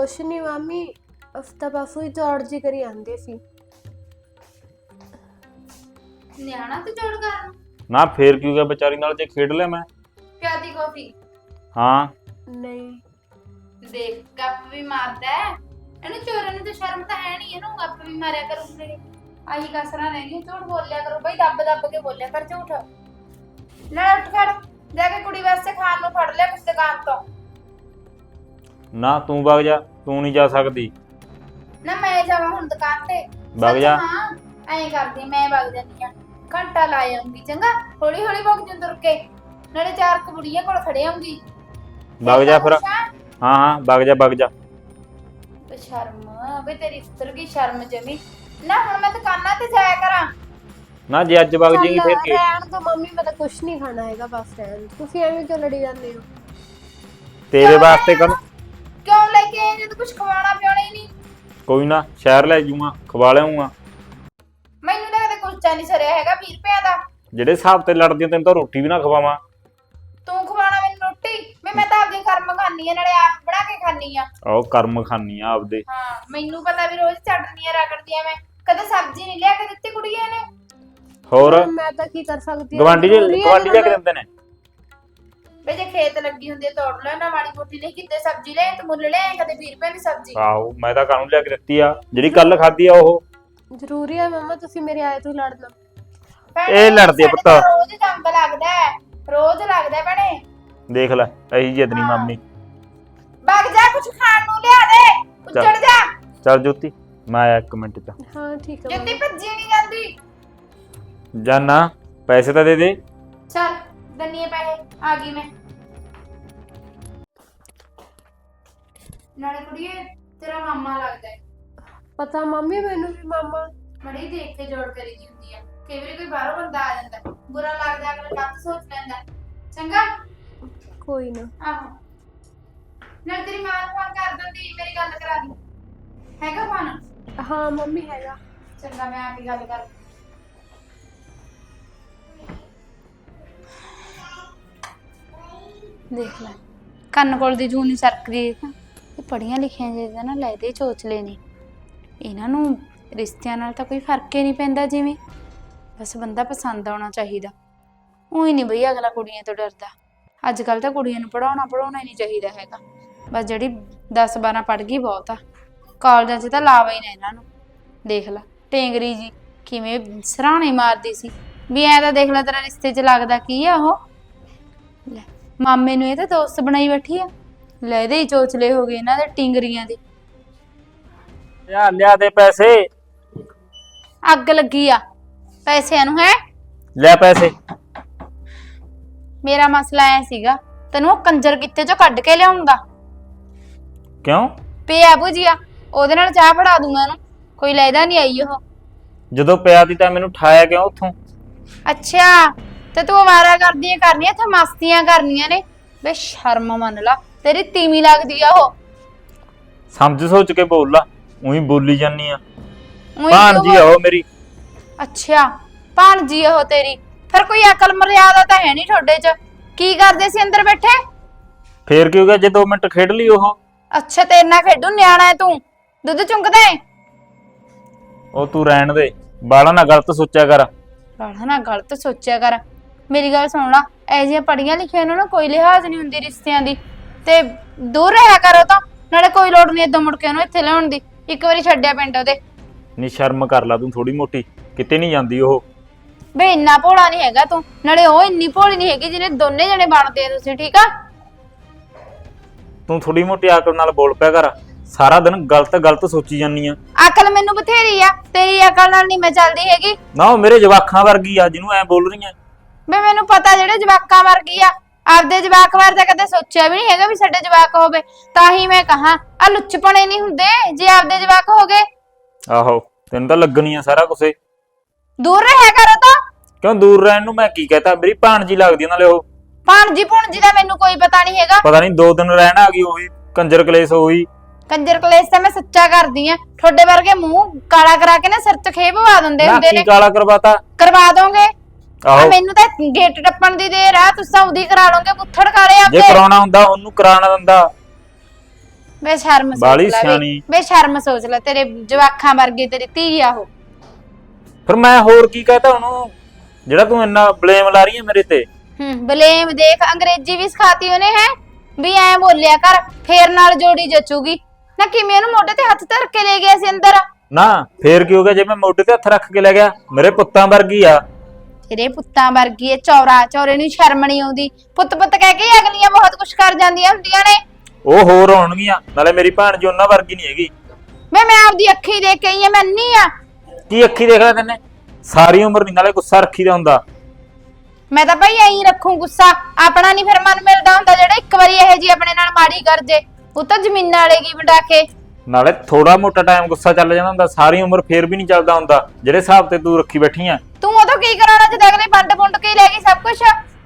ਕੁਛ ਨਹੀਂ ਮਾਮੀ ਅਫਤਾ ਬਾਫੂ ਹੀ ਦੌੜ ਜੀ ਕਰੀ ਆਂਦੇ ਸੀ। ਨਿਆਣਾ ਤੇ ਜੋੜ ਕਰਨ ਨਾ ਫੇਰ ਕੀ ਹੋ ਗਿਆ ਵਿਚਾਰੀ ਨਾਲ ਜੇ ਖੇਡ ਲਿਆ ਮੈਂ? ਪਿਆਦੀ ਕਾਫੀ। ਹਾਂ। ਨਹੀਂ। ਦੇਖ ਗੱਪ ਵੀ ਮਾਰਦਾ ਹੈ। ਇਹਨੂੰ ਚੋਰਾਂ ਨੂੰ ਤਾਂ ਸ਼ਰਮ ਤਾਂ ਹੈ ਨਹੀਂ ਇਹਨੂੰ ਗੱਪ ਵੀ ਮਾਰਿਆ ਕਰੂੰਗੇ ਆਹੀ ਕਸਰਾਂ ਰਹਿ ਗਈਆਂ ਝੂਠ ਬੋਲਿਆ ਕਰੋ। ਬਈ ਦੱਬ ਦੱਬ ਕੇ ਬੋਲਿਆ ਕਰ ਝੂਠ। ਨਾ ਉੱਠ ਖੜ ਜਾ ਕੇ ਕੁੜੀ ਵਾਸਤੇ ਖਾਣ ਨੂੰ ਫੜ ਲਿਆ ਕੁਛ ਦੁਕਾਨ ਤੋਂ। ਨਾ ਤੂੰ ਵਗ ਜਾ। ਤੂੰ ਨਹੀਂ ਜਾ ਸਕਦੀ। ਨਾ ਮੈਂ ਜਾਵਾਂ ਹੁਣ ਦੁਕਾਨ ਤੇ। ਵਗ ਸੱਚ ਜਾ। ਹਾਂ ਐਂ ਕਰਦੀ ਮੈਂ ਵਗ ਜਾਂਦੀ ਆ ਘੰਟਾ ਲਾ ਆਉਂਗੀ ਚੰਗਾ? ਹੌਲੀ ਹੌਲੀ ਵਗ ਜੂ ਤੁਰ ਕੇ। ਨਾਲੇ ਚਾਰ ਕੁੜੀਆਂ ਕੋਲ ਖੜੇ ਆਉਂਗੀ। ਵਗ ਜਾ ਫਿਰ। ਹਾਂ। ਹਾਂ ਵਗ ਜਾ ਵਗ ਜਾ। ਤੇ ਸ਼ਰਮ ਵੇ ਤੇਰੀ ਉਤਰ ਗਈ ਸ਼ਰਮ ਜਮੀ। ਨਾ ਹੁਣ ਮੈਂ ਦੁਕਾਨਾਂ ਤੇ ਜਾਇਆ ਕਰਾਂ। ਨਾ ਜੇ ਅੱਜ ਵਗ ਜੇਗੀ ਫੇਰ ਕੀ? ਰਹਿਣ ਤੋਂ ਮੰਮੀ ਮੈਂ ਤਾਂ ਕੁਛ ਨਹੀਂ ਖਾਣਾ ਹੈਗਾ ਬਸ ਰਹਿਣ ਦਿਓ। ਤੁਸੀਂ ਐਵੇਂ ਕਿਉਂ ਲੜੀ ਜਾਂਦੇ ਹੋ? ਤੇਰੇ ਵਾਸਤੇ ਕਰ ਕਿਉਂ ਲੈ ਕੇ ਆਏ ਜਦ ਕੁਝ ਖਵਾਉਣਾ ਪਿਆਉਣਾ ਹੀ ਨਹੀਂ। ਕੋਈ ਨਾ ਸ਼ਹਿਰ ਲੈ ਜੂਗਾ ਖਵਾ ਲਿਆਉਂਗਾ ਮੈਨੂੰ ਤਾਂ ਕਦੇ ਕੁਲਚਾ ਨਹੀਂ ਸਰਿਆ ਹੈਗਾ 20 ਰੁਪਏ ਦਾ। ਜਿਹੜੇ ਹਿਸਾਬ ਤੇ ਲੜਦੀ ਆ, ਤੈਨੂੰ ਤਾਂ ਰੋਟੀ ਵੀ ਨਾ ਖਵਾਵਾਂ। ਤੂੰ ਖਵਾਉਣਾ ਮੈਨੂੰ ਰੋਟੀ? ਮੈਂ ਮੈਂ ਤਾਂ ਆਪਦੇ ਕਰਮ ਖਾਣੀ ਆ ਨਾਲੇ ਆਪ ਬਣਾ ਕੇ ਖਾਣੀ ਆ। ਉਹ ਕਰਮ ਖਾਨੀ ਆ ਆਪਦੇ। ਹਾਂ ਮੈਨੂੰ ਪਤਾ ਵੀ ਰੋਜ਼ ਚਟਨੀਆਂ ਰਗੜਦੀਆਂ ਮੈਂ। ਕਦੇ ਸਬਜ਼ੀ ਨਹੀਂ ਲਿਆ ਕੇ ਦਿੱਤੀ ਕੁੜੀਆਂ ਨੇ। ਹੋਰ? ਮੈਂ ਤਾਂ ਕੀ ਕਰ ਸਕਦੀ ਹਾਂ ਗਵਾਂਢੀ ਦੇ ਜ਼ਰੂਰੀ ਹੈ ਗਵਾਂਢੀ ਕੇ ਦਿੰਦੇ ਨੇ? ਵੇ ਜੇ ਖੇਤ ਲੱਗੀ ਹੁੰਦੀ ਆ, ਤੋੜ ਲੈ ਨਾ ਮਾੜੀ ਮੋਟੀ ਨਹੀਂ ਕਿਤੇ ਸਬਜ਼ੀ ਲੈ ਤੇ ਮੁੱਲ ਲੈ ਕਦੇ 20 ਰੁਪਏ ਦੀ ਸਬਜ਼ੀ। ਆਹੋ ਮੈਂ ਤਾਂ ਕਾਹਨੂੰ ਲਿਆ ਕੇ ਦਿੱਤੀ ਆ? ਜਿਹੜੀ ਕੱਲ ਖਾਧੀ ਆ ਉਹ? ਜ਼ਰੂਰੀ ਹੈ ਮਮਾ ਤੁਸੀਂ ਮੇਰੇ ਆਏ ਤੋਂ ਲੜਨਾ ਭੈਣੇ, ਇਹ ਲੜਦੀ ਆ ਸਾਡੇ ਪੁੱਤ। ਰੋਜ਼ ਜੰਗ ਲੱਗਦਾ ਹੈ ਰੋਜ਼ ਲੱਗਦਾ ਹੈ ਭੈਣੇ। ਦੇਖ ਲੈ ਇਹੀ ਜਿੱਦ ਨਹੀਂ ਮਾਮੀ। ਵਗ ਜਾ ਕੁਝ ਖਾਣ ਨੂੰ ਲਿਆ ਦੇ ਉੱਜੜ ਜਾ। ਚੱਲ ਜੋਤੀ ਮੈਂ ਆਇਆ ਇੱਕ ਮਿੰਟ ਚ। ਹਾਂ ਠੀਕ ਹੈ ਜੁੱਤੀ ਭੱਜੀ ਨਹੀਂ ਜਾਂਦੀ। ਜਾਨਾ ਪੈਸੇ ਤਾਂ ਦੇ ਦੇ। ਚੱਲ। ਦੰਨੀਏ ਪੈਸੇ ਆ ਗਈ ਮੈਂ। ਨਾਲੇ ਕੁੜੀਏ ਤੇਰਾ ਮਾਮਾ ਲੱਗਦਾ ਹੈ। ਪਤਾ ਮੰਮੀ ਮੈਨੂੰ ਵੀ ਮਾਮਾ। ਮੜੀ ਦੇਖ ਕੇ ਜੋੜ ਕਰੀ ਦੀ ਹੁੰਦੀ ਆ। ਕਈ ਵਾਰੀ ਕੋਈ ਬਾਹਰੋਂ ਬੰਦਾ ਆ ਜਾਂਦਾ ਹੈ। ਬੁਰਾ ਲੱਗਦਾ ਅਗਲਾ ਗਲਤ ਸੋਚ ਲੈਂਦਾ ਹੈ। ਚੰਗਾ? ਕੋਈ ਨਾ। ਆਹੋ। ਨਾਲ ਤੇਰੀ ਮਾਂ ਨੂੰ ਫੋਨ ਕਰ ਦਿੰਦੀ ਮੇਰੀ ਗੱਲ ਕਰਾ ਦੀ। ਹੈਗਾ ਫੋਨ ਹਾਂ ਮੰਮੀ ਹੈਗਾ। ਚੰਗਾ ਮੈਂ ਆ ਕੇ ਗੱਲ ਕਰ ਦੇਖ ਲੈ। ਕੰਨ ਕੋਲ ਦੀ ਜੂਨੀ ਸਰਕਦੀ ਹੈ ਇਹ ਪੜੀਆਂ ਲਿਖੀਆਂ ਜਿਹਦਾ ਨਾ ਲੈਦੇ ਚੋਚਲੇ ਨੇ। ਇਹਨਾਂ ਨੂੰ ਰਿਸ਼ਤਿਆਂ ਨਾਲ ਤਾਂ ਕੋਈ ਫ਼ਰਕ ਹੀ ਨਹੀਂ ਪੈਂਦਾ ਜਿਵੇਂ। ਬਸ ਬੰਦਾ ਪਸੰਦ ਆਉਣਾ ਚਾਹੀਦਾ। ਉਹੀ ਨਹੀਂ ਬਈ ਅਗਲਾ ਕੁੜੀਆਂ ਤੋਂ ਡਰਦਾ। ਅੱਜ ਕੱਲ ਤਾਂ ਕੁੜੀਆਂ ਨੂੰ ਪੜਾਉਣਾ ਪੜਾਉਣਾ ਹੀ ਨਹੀਂ ਚਾਹੀਦਾ ਹੈਗਾ। ਬਸ ਜਿਹੜੀ 10 12 ਪੜ ਗਈ ਬਹੁਤ ਆ। ਕਾਲਜਾਂ 'ਚ ਤਾਂ ਲਾਵਾ ਹੀ ਨਾ ਇਹਨਾਂ ਨੂੰ। ਦੇਖ ਲੈ, ਟੇਂਗਰੀ ਜੀ ਕਿਵੇਂ ਸਰਾਣੇ ਮਾਰਦੀ ਸੀ। ਵੀ ਐ ਤਾਂ ਦੇਖ ਲੈ ਤੇਰਾ ਰਿਸ਼ਤੇ 'ਚ ਲੱਗਦਾ ਕੀ ਆ ਉਹ? ਲੈ ਮਾਮੇ ਨੂੰ ਇਹ ਤਾਂ ਦੋਸਤ ਬਣਾਈ ਬੈਠੀ ਆ। ਲੈ ਇਹਦੇ ਹੀ ਚੋਚਲੇ ਹੋ ਗਏ ਇਹਨਾਂ ਦੇ ਟਿੰਗਰੀਆਂ ਦੇ। ਲਿਆ ਲਿਆ ਦੇ ਪੈਸੇ। ਅੱਗ ਲੱਗੀ ਆ। ਪੈਸਿਆਂ ਨੂੰ ਹੈ? ਲੈ ਪੈਸੇ। ਮੇਰਾ ਮਸਲਾ ਐ ਸੀਗਾ ਤੈਨੂੰ ਉਹ ਕੰਜਰ ਕਿੱਤੇ ਚੋਂ ਕੱਢ ਕੇ ਲਿਆਉਂਦਾ। ਕਿਉਂ? ਪਿਆ ਭੁਜੀਆ ਉਹਦੇ ਨਾਲ ਚਾਹ ਫੜਾ ਦੂੰਗਾ ਇਹਨੂੰ ਕੋਈ ਲੈਦਾ ਨਹੀਂ ਆਈ ਉਹ। ਜਦੋਂ ਪਿਆ ਤੀ ਤਾਂ ਮੈਨੂੰ ਠਾਇਆ ਕਿਉਂ ਉੱਥੋਂ? ਅੱਛਾ ਤੇ ਤੂੰ ਆਵਾਰਾ ਕਰਦੀਆਂ ਕਰਨੀਆਂ ਇੱਥੇ ਮਸਤੀਆਂ ਕਰਨੀਆਂ ਨੇ। ਬੇ ਸ਼ਰਮ ਮੰਨ ਲਾ ਤੇਰੀ ਤੀਵੀਂ ਲੱਗਦੀ ਆ ਉਹ। ਸਮਝ ਸੋਚ ਕੇ ਬੋਲ ਲਾ ਉਹੀ ਬੋਲੀ ਜਾਨੀ ਆ। ਊਈਂ ਭਾਣ ਕਿਉਂ ਜੀ ਆ ਉਹ ਮੇਰੀ। ਅੱਛਾ ਭਾਣਜੀ ਉਹ ਤੇਰੀ। ਫਿਰ ਕੋਈ ਅਕਲ ਮਰਿਆਦਾ ਤਾਂ ਹੈ ਨਹੀਂ ਤੁਹਾਡੇ 'ਚ। ਕੀ ਕਰਦੇ ਸੀ ਅੰਦਰ ਬੈਠੇ? ਫੇਰ ਕੀ ਹੋ ਗਿਆ ਜੇ 2 ਮਿੰਟ ਖੇਡ ਲਈ ਉਹ। ਅੱਛਾ ਤੇਰੇ ਨਾਲ ਖੇਡੂ ਨਿਆਣਾ ਹੈ ਤੂੰ। ਦੁੱਧ ਚੁੰਗਦਾ ਹੈ ਉਹ ਤੂੰ ਰਹਿਣ ਦੇ ਬਾਲਾ ਨਾ ਗਲਤ ਸੋਚਿਆ ਕਰ। ਰਾਣਾ ਨਾ ਗਲਤ ਸੋਚਿਆ ਕਰ। ਮੇਰੀ ਗੱਲ ਸੁਣ ਲਾ ਐ ਜਿਹੀਆਂ ਪੜੀਆਂ ਲਿਖੀਆਂ ਨੂੰ ਨਾ ਕੋਈ ਲਿਹਾਜ਼ ਨਹੀਂ ਹੁੰਦੀ ਰਿਸ਼ਤਿਆਂ ਦੀ। ਤੇ ਦੂਰ ਰਹਿਆ ਕਰੋ ਤਾਂ ਨਾਲੇ ਕੋਈ ਲੋੜ ਨਹੀਂ ਏਦਾਂ ਮੁੜ ਕੇ ਉਹਨੂੰ ਇੱਥੇ ਲਿਆਉਣ ਦੀ ਇੱਕ ਵਾਰੀ ਛੱਡਿਆ ਪਿੰਡ ਉਹਦੇ। ਨੀ ਸ਼ਰਮ ਕਰ ਲਾ ਤੂੰ ਥੋੜੀ ਮੋਟੀ ਕਿਤੇ ਨਹੀਂ ਜਾਂਦੀ ਉਹ। ਬੇ ਇੰਨਾ ਭੋਲਾ ਨਹੀਂ ਹੈਗਾ ਤੂੰ ਨਾਲੇ ਉਹ ਇੰਨੀ ਭੋਲੀ ਨਹੀਂ ਹੈਗੀ ਜਿਹਨੇ ਦੋਨੇ ਜਣੇ ਬਣਦੇ ਆ ਤੁਸੀਂ ਠੀਕ ਆ? ਤੂੰ ਥੋੜੀ ਮੋਟੀ ਅਕਲ ਨਾਲ ਬੋਲ ਪਿਆ ਕਰ ਸਾਰਾ ਦਿਨ ਗਲਤ ਗਲਤ ਸੋਚੀ ਜਾਨੀ ਆ। ਅਕਲ ਮੈਨੂੰ ਬਥੇਰੀ ਆ ਤੇਰੀ ਅਕਲ ਨਾਲ ਨਹੀਂ ਮੈਂ ਚੱਲਦੀ ਹੈਗੀ। ਨਾ ਉਹ ਮੇਰੇ ਜਵਾਖਾਂ ਵਰਗੀ ਆ ਜਿਹਨੂੰ ਐ ਬੋਲ ਰਹੀ ਐ ਬੇ ਮੈਨੂੰ ਪਤਾ ਜਿਹੜੇ ਜਵਾਕਾਂ ਵਰਗੀ ਆ। ਆਪਦੇ ਜਵਾਕ ਬਾਰੇ ਤਾਂ ਕਦੇ ਸੋਚਿਆ ਵੀ ਨਹੀਂ ਹੈਗਾ ਵੀ ਸਾਡੇ ਜਵਾਕ ਹੋਵੇ। ਤਾਂ ਹੀ ਮੈਂ ਕਹਾ ਆ ਲੁੱਚਪਣੇ ਨਹੀਂ ਹੁੰਦੇ ਜੇ ਆਪਦੇ ਜਵਾਕ ਹੋ ਗਏ। ਆਹੋ ਤੈਨੂੰ ਤਾਂ ਲੱਗਣੀ ਆ ਸਾਰਾ ਕੁਛ ਦੂਰ ਰਹਿਆ ਕਰੋ ਤਾਂ। ਕਿਉਂ ਦੂਰ ਰਹਿਣ ਨੂੰ ਮੈਂ ਕੀ ਕਹਤਾ? ਮੇਰੀ ਭਾਣਜੀ ਲੱਗਦੀ ਆ ਨਾਲੇ ਉਹ। ਭਾਣਜੀ ਭੁਣਜੀ ਦਾ ਮੈਨੂੰ ਕੋਈ ਪਤਾ ਨਹੀਂ ਹੈਗਾ। ਪਤਾ ਨਹੀਂ ਦੋ ਦਿਨ ਰਹਿਣ ਆ ਗਈ ਉਹੀ ਕੰਜਰ ਕਲੇਸ਼ ਹੋਈ। ਕੰਜਰ ਕਲੇਸ਼ ਤਾਂ ਮੈਂ ਸੱਚਾ ਕਰਦੀ ਆ। ਤੁਹਾਡੇ ਵਰਗੇ ਮੂੰਹ ਕਾਲਾ ਕਰਾ ਕੇ ਨਾ ਸਿਰ 'ਚ ਖੇਪ ਪਵਾ ਦਿੰਦੇ ਨਾ ਹੁੰਦੇ ਕੀ ਨੇ। ਕਾਲਾ ਕਰਵਾਤਾ? ਕਰਵਾ ਦੋਗੇ? ਆਹੋ। ਮੈਨੂੰ ਤਾਂ ਗੇਟ ਟੱਪਣ ਦੀ ਦੇਰ ਆ ਤੁਸੀਂ ਤਾਂ ਉਹਦੀ ਕਰਾ ਲਓਗੇ ਪੁੱਥੜ ਕਾਲੇ ਜੇ ਆਪਦੇ ਕਰਾਉਣਾ ਹੁੰਦਾ ਉਹਨੂੰ ਕਰਾਣਾ ਦਿੰਦਾ ਬੇਸ਼ਰਮ ਸੋਚ ਬਾਹਲੀ ਲੈ ਸਿਆਣੀ। ਬੇਸ਼ਰਮ ਸੋਚ ਲੈ ਤੇਰੇ ਜਵਾਖਾਂ ਵਰਗੀ ਤੇਰੀ ਧੀ ਆ ਉਹ। ਫਿਰ ਮੈਂ ਹੋਰ ਕੀ ਕਹਤਾ ਉਹਨੂੰ? ਜਿਹੜਾ ਤੂੰ ਇੰਨਾ ਬਲੇਮ ਲਾ ਰਹੀ ਹੈ ਮੇਰੇ ਤੇ। ਹੂੰ ਬਲੇਮ ਦੇਖ ਅੰਗਰੇਜ਼ੀ ਵੀ ਸਿਖਾਤੀ ਉਹਨੇ ਹੈ? ਵੀ ਐ ਬੋਲਿਆ ਕਰ ਫੇਰ ਨਾਲ ਜੋੜੀ ਜਚੂਗੀ। ਨਾ ਕਿਵੇਂ ਉਹਨੂੰ ਮੋਢੇ ਤੇ ਹੱਥ ਧਰ ਕੇ ਲੈ ਗਿਆ ਸੀ ਅੰਦਰ? ਨਾ ਫੇਰ ਕੀ ਹੋ ਗਿਆ? ਜੇ ਮੈਂ ਮੋਢੇ ਤੇ ਹੱਥ ਰੱਖ ਕੇ ਲੈ ਗਿਆ ਮੇਰੇ ਪੁੱਤਾਂ ਵਰਗੀ ਆ। ਤੇਰੇ ਪੁੱਤਾਂ ਵਰਗੀ ਇਹ ਚੌਰਾ ਚੌਰੇ ਨੂੰ ਸ਼ਰਮ ਨਹੀਂ ਆਉਂਦੀ। ਪੁੱਤ ਪੁੱਤ ਕਹਿ ਕੇ ਹੀ ਅਗਲੀਆਂ ਬਹੁਤ ਕੁਝ ਕਰ ਜਾਂਦੀਆਂ ਹੁੰਦੀਆਂ ਨੇ। ਉਹ ਹੋਰ ਹੋਣਗੀਆਂ ਨਾਲੇ ਮੇਰੀ ਭੈਣ ਜੀ ਉਹਨਾਂ ਵਰਗੀ ਨਹੀਂ ਹੈਗੀ। ਮੈਂ ਮੈਂ ਆਪਦੀ ਅੱਖੀ ਦੇਖ ਕੇ ਆਈ ਆ ਮੈਂ ਨਹੀਂ ਆ। ਕੀ ਅੱਖੀ ਦੇਖ ਲਿਆ ਤੈਨੇ? ਸਾਰੀ ਉਮਰ ਨਹੀਂ ਨਾਲੇ ਗੁੱਸਾ ਰੱਖੀਦਾ ਹੁੰਦਾ। ਮੈਂ ਤਾਂ ਭਾਈ ਐਂ ਰੱਖੂ ਗੁੱਸਾ। ਆਪਣਾ ਨਹੀਂ ਫਿਰ ਮਨ ਮਿਲਦਾ ਹੁੰਦਾ ਜਿਹੜਾ ਇੱਕ ਵਾਰੀ ਇਹ ਜੀ ਆਪਣੇ ਨਾਲ ਮਾੜੀ ਕਰ ਜੇ। ਉਹ ਤਾਂ ਜ਼ਮੀਨਾਂ ਵਾਲੇਗੀ ਵਡਾ ਕੇ ਨਾਲੇ ਥੋੜਾ ਮੋਟਾ ਟਾਈਮ ਗੁੱਸਾ ਚੱਲ ਜਾਂਦਾ ਹੁੰਦਾ ਸਾਰੀ ਉਮਰ ਫੇਰ ਵੀ ਨਹੀਂ ਚੱਲਦਾ ਹੁੰਦਾ ਜਿਹੜੇ ਹਿਸਾਬ ਤੇ ਤੂੰ ਰੱਖੀ ਬੈਠੀ ਆ। ਤੂੰ ਉਦੋਂ ਕੀ ਕਰਾਉਣਾ ਜਦ ਅਗਲੇ ਵੰਡ ਪੁੰਡ ਕੇ ਹੀ ਲੈ ਗਈ ਸਭ ਕੁਝ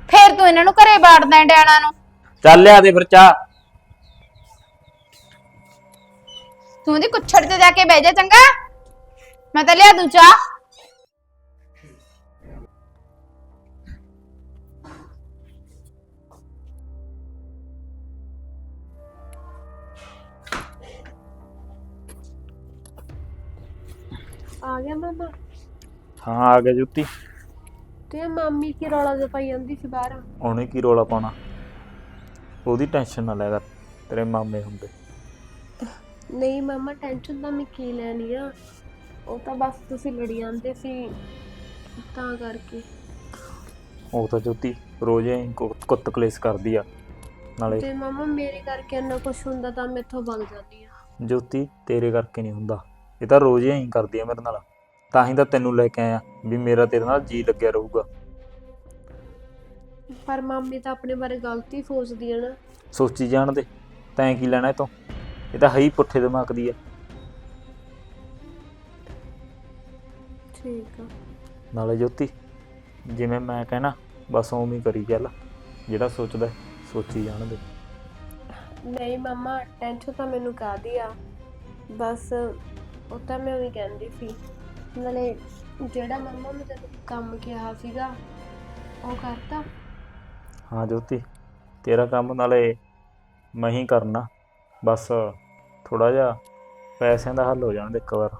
ਫੇਰ ਤੂੰ ਇਹਨਾਂ ਨੂੰ ਘਰੇ ਬਾੜਦਾ ਡਿਆਣਾ ਨੂੰ। ਚੱਲ ਲਿਆ ਦੇ ਫਿਰ ਚਾਹ। ਤੂੰ ਉਹਦੀ ਕੁੱਛੜ ਤੇ ਜਾ ਕੇ ਬਹਿ ਜਾ ਚੰਗਾ। ਮੈਂ ਤਾਂ ਲਿਆ ਦੂੰ ਚਾਹ। ਆ ਗਿਆ ਮਾਮਾ। ਹਾਂ ਆ ਗਿਆ ਜੁੱਤੀ। ਤੇ ਮਾਮੀ ਕੀ ਰੌਲਾ ਜਿਹਾ ਪਾਈ ਜਾਂਦੀ ਸੀ ਬਾਹਰ? ਉਹਨੇ ਕੀ ਰੋਲਾ ਪਾਉਣਾ? ਉਹਦੀ ਟੈਨਸ਼ਨ ਨਾ ਲੈ ਕਰ ਤੇਰੇ ਮਾਮੇ ਹੁੰਦੇ। ਨਹੀਂ ਮਾਮਾ ਟੈਨਸ਼ਨ ਤਾਂ ਮੈਂ ਕੀ ਲੈਣੀ ਆ? ਉਹ ਤਾਂ ਬਸ ਤੁਸੀਂ ਲੜੀ ਜਾਂਦੇ ਸੀ ਤਾਂ ਕਰਕੇ। ਉਹ ਤਾਂ ਜੋਤੀ ਰੋਜ਼ ਕੁ- ਕੁੱਤ ਕਲੇਸ਼ ਕਰਦੀ ਆ। ਨਾਲੇ ਤੇ ਮਾਮਾ ਮੇਰੇ ਕਰਕੇ ਇੰਨਾ ਕੁਝ ਹੁੰਦਾ ਤਾਂ ਮੈਥੋਂ ਵਗ ਜਾਂਦੀ ਆ। ਜੋਤੀ ਤੇਰੇ ਕਰਕੇ ਨਹੀਂ ਹੁੰਦਾ। ਇਹ ਤਾਂ ਰੋਜ਼ ਹੀ ਐਂ ਕਰਦੀ ਆ ਮੇਰੇ ਨਾਲ। ਤਾਂ ਹੀ ਤਾਂ ਤੈਨੂੰ ਲੈ ਕੇ ਆਇਆ ਵੀ ਮੇਰਾ ਤੇਰੇ ਨਾਲ ਜੀ ਲੱਗਿਆ ਰਹੂਗਾ। ਪਰ ਮਾਮੀ ਤਾਂ ਆਪਣੇ ਬਾਰੇ ਗਲਤੀ ਸੋਚਦੀ ਆ ਨਾ। ਸੋਚੀ ਜਾਣ ਦੇ ਤੈਂ ਕੀ ਲੈਣਾ ਇਹ ਤੋਂ ਇਹ ਤਾਂ ਹੈ ਹੀ ਪੁੱਠੇ ਦਿਮਾਗ ਦੀ ਆ। ਠੀਕ ਆ। ਨਾਲੇ ਜੋਤੀ ਜਿਵੇਂ ਮੈਂ ਕਹਿਣਾ ਬਸ ਉਵੇਂ ਹੀ ਕਰੀ ਚੱਲ। ਜਿਹੜਾ ਸੋਚਦਾ ਸੋਚੀ ਜਾਣ ਦੇ। ਨਹੀਂ ਮਮਾ ਟੈਨਸ਼ਨ ਤਾਂ ਮੈਨੂੰ ਕਾਹਦੀ ਆ। ਬਸ ਉਹ ਤਾਂ ਮੈਂ ਉਹੀ ਕਹਿੰਦੀ ਸੀ ਨਾਲੇ ਜਿਹੜਾ ਮਮਾ ਮੈਂ ਤੈਨੂੰ ਕੰਮ ਕਿਹਾ ਸੀਗਾ ਉਹ ਕਰਤਾ? ਹਾਂ ਜੋਤੀ ਤੇਰਾ ਕੰਮ ਨਾਲੇ ਮੈਂ ਹੀ ਕਰਨਾ। ਬਸ ਥੋੜਾ ਜਿਹਾ ਪੈਸਿਆਂ ਦਾ ਹੱਲ ਹੋ ਜਾਣ ਦੇ ਇੱਕ ਵਾਰ।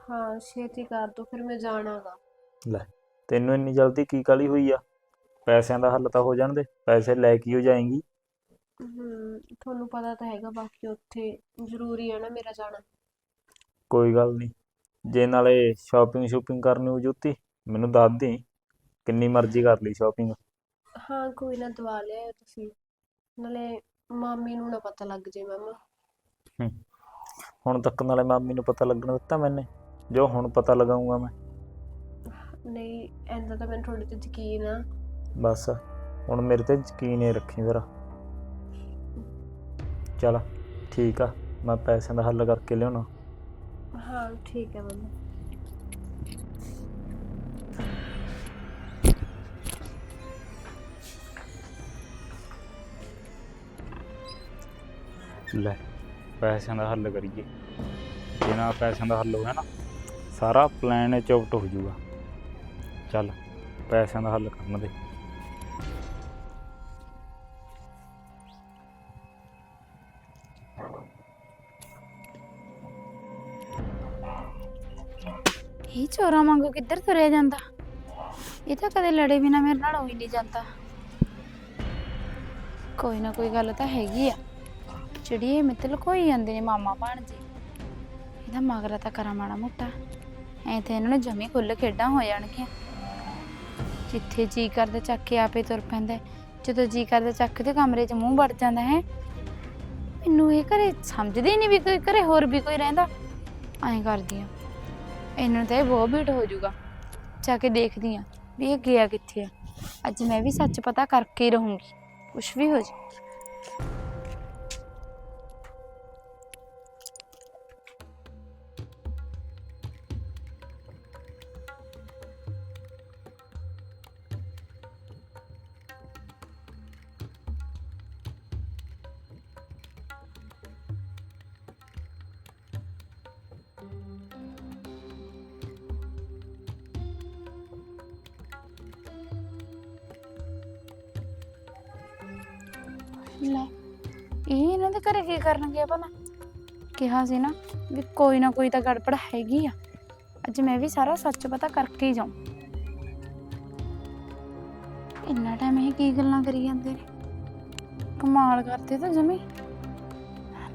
ਹਾਂ ਛੇਤੀ ਕਰ ਦੋ ਫਿਰ ਮੈਂ ਜਾਣਾਗਾ। ਲੈ ਤੈਨੂੰ ਇੰਨੀ ਜਲਦੀ ਕੀ ਕਾਲੀ ਹੋਈ ਆ? ਪੈਸਿਆਂ ਦਾ ਹੱਲ ਤਾਂ ਹੋ ਜਾਣ ਦੇ ਪੈਸੇ ਲੈ ਕੇ ਹੋ ਜਾਏਂਗੀ। ਹਮ ਤੁਹਾਨੂੰ ਪਤਾ ਤਾਂ ਹੈਗਾ ਬਾਕੀ ਉੱਥੇ ਜ਼ਰੂਰੀ ਹੈ ਨਾ ਮੇਰਾ ਜਾਣਾ। ਕੋਈ ਗੱਲ ਨਹੀਂ। ਜੇ ਨਾਲੇ ਸ਼ਾਪਿੰਗ ਸ਼ੂਪਿੰਗ ਕਰਨੀ ਹੋ ਜੋਤੀ ਮੈਨੂੰ ਦੱਸ ਦੇ ਕਿੰਨੀ ਮਰਜ਼ੀ ਕਰ ਲਈ ਸ਼ਾਪਿੰਗ ਹਾਂ ਕੋਈ ਨਾ ਦਵਾ ਲਿਆ ਤੁਸੀਂ। ਨਾਲੇ ਮਾਮੀ ਨੂੰ ਨਾ ਪਤਾ ਲੱਗ ਜੇ ਮਮਾ। ਹੁਣ ਤੱਕ ਨਾਲੇ ਮਾਮੀ ਨੂੰ ਪਤਾ ਲੱਗਣ ਦਿੱਤਾ ਮੈਨੇ ਜੋ ਹੁਣ ਪਤਾ ਲਗਾਉਂਗਾ ਮੈਂ। ਨਹੀਂ ਐਂਦਾ ਤਾਂ ਮੈਨੂੰ ਤੁਹਾਡੇ ਤੇ ਯਕੀਨ ਆ। ਬਸ ਹੁਣ ਮੇਰੇ ਤੇ ਯਕੀਨ ਹੀ ਰੱਖੀ ਫਿਰ ਚਲ ਠੀਕ ਆ ਮੈਂ ਪੈਸਿਆਂ ਦਾ ਹੱਲ ਕਰਕੇ ਲਿਆਉਣਾ। ਹਾਂ, ਠੀਕ ਹੈ ਮਮਾ। ਲੈ, ਪੈਸਿਆਂ ਦਾ ਹੱਲ ਕਰੀਏ। ਜੇ ਨਾ ਪੈਸਿਆਂ ਦਾ ਹੱਲ ਹੋਇਆ ਨਾ, ਸਾਰਾ ਪਲਾਨ ਚੌਪਟ ਹੋ ਜਾਊਗਾ। ਚੱਲ, ਪੈਸਿਆਂ ਦਾ ਹੱਲ ਕਰਨ ਦੇ। ਚੋਰਾਂ ਵਾਂਗੂ ਕਿੱਧਰ ਤੁਰਿਆ ਜਾਂਦਾ? ਇਹ ਤਾਂ ਕਦੇ ਲੜੇ ਬਿਨਾ ਮੇਰੇ ਨਾਲ ਹੋਈ ਨਹੀਂ ਜਾਂਦਾ। ਕੋਈ ਨਾ ਕੋਈ ਗੱਲ ਤਾਂ ਹੈਗੀ ਆ। ਜਿਹੜੀ ਇਹ ਮਿੱਤਲ ਕੋਈ ਜਾਂਦੇ ਨੇ ਮਾਮਾ ਭਾਣਜੇ ਇਹਦਾ ਮਗਰਾ ਤਾਂ ਕਰਾਂ ਮਾੜਾ ਮੋਟਾ। ਐ ਤੇ ਇਹਨਾਂ ਨੂੰ ਜਮੀ ਖੁੱਲ ਖੇਡਾਂ ਹੋ ਜਾਣਗੀਆਂ। ਜਿੱਥੇ ਜੀ ਕਰਦਾ ਚੱਕ ਕੇ ਆਪੇ ਤੁਰ ਪੈਂਦਾ ਜਦੋਂ ਜੀ ਕਰਦਾ ਚੱਕ ਦੇ ਕਮਰੇ 'ਚ ਮੂੰਹ ਵੜ ਜਾਂਦਾ ਹੈ। ਮੈਨੂੰ ਇਹ ਘਰੇ ਸਮਝਦੇ ਹੀ ਨਹੀਂ ਵੀ ਕੋਈ ਘਰੇ ਹੋਰ ਵੀ ਕੋਈ ਰਹਿੰਦਾ। ਐਂ ਕਰਦੀ ਆ। ਇਹਨੂੰ ਤਾਂ ਇਹ ਬਹੁਤ ਭੀੜ ਹੋ ਜਾਊਗਾ ਜਾ ਕੇ ਦੇਖਦੀ ਆ ਵੀ ਇਹ ਗਿਆ ਕਿੱਥੇ ਆ। ਅੱਜ ਮੈਂ ਵੀ ਸੱਚ ਪਤਾ ਕਰਕੇ ਹੀ ਰਹੂੰਗੀ। ਕੁਛ ਵੀ ਹੋ ਜਾ ਘਰੇ ਕੀ ਕਰਨ ਕਿਹਾ ਸੀ ਨਾ ਵੀ ਕੋਈ ਨਾ ਕੋਈ ਤਾਂ ਗੜਬੜ ਹੈਗੀ ਆ। ਅੱਜ ਮੈਂ ਵੀ ਸਾਰਾ ਸੱਚ ਪਤਾ ਕਰਕੇ ਹੀ ਜਾਉਂ ਇੰਨਾ ਟਾਈਮ ਇਹ ਕੀ ਗੱਲਾਂ ਕਰੀ ਜਾਂਦੇ ਨੇ? ਕਮਾਲ ਕਰਦੇ ਤਾਂ ਜਮੀ।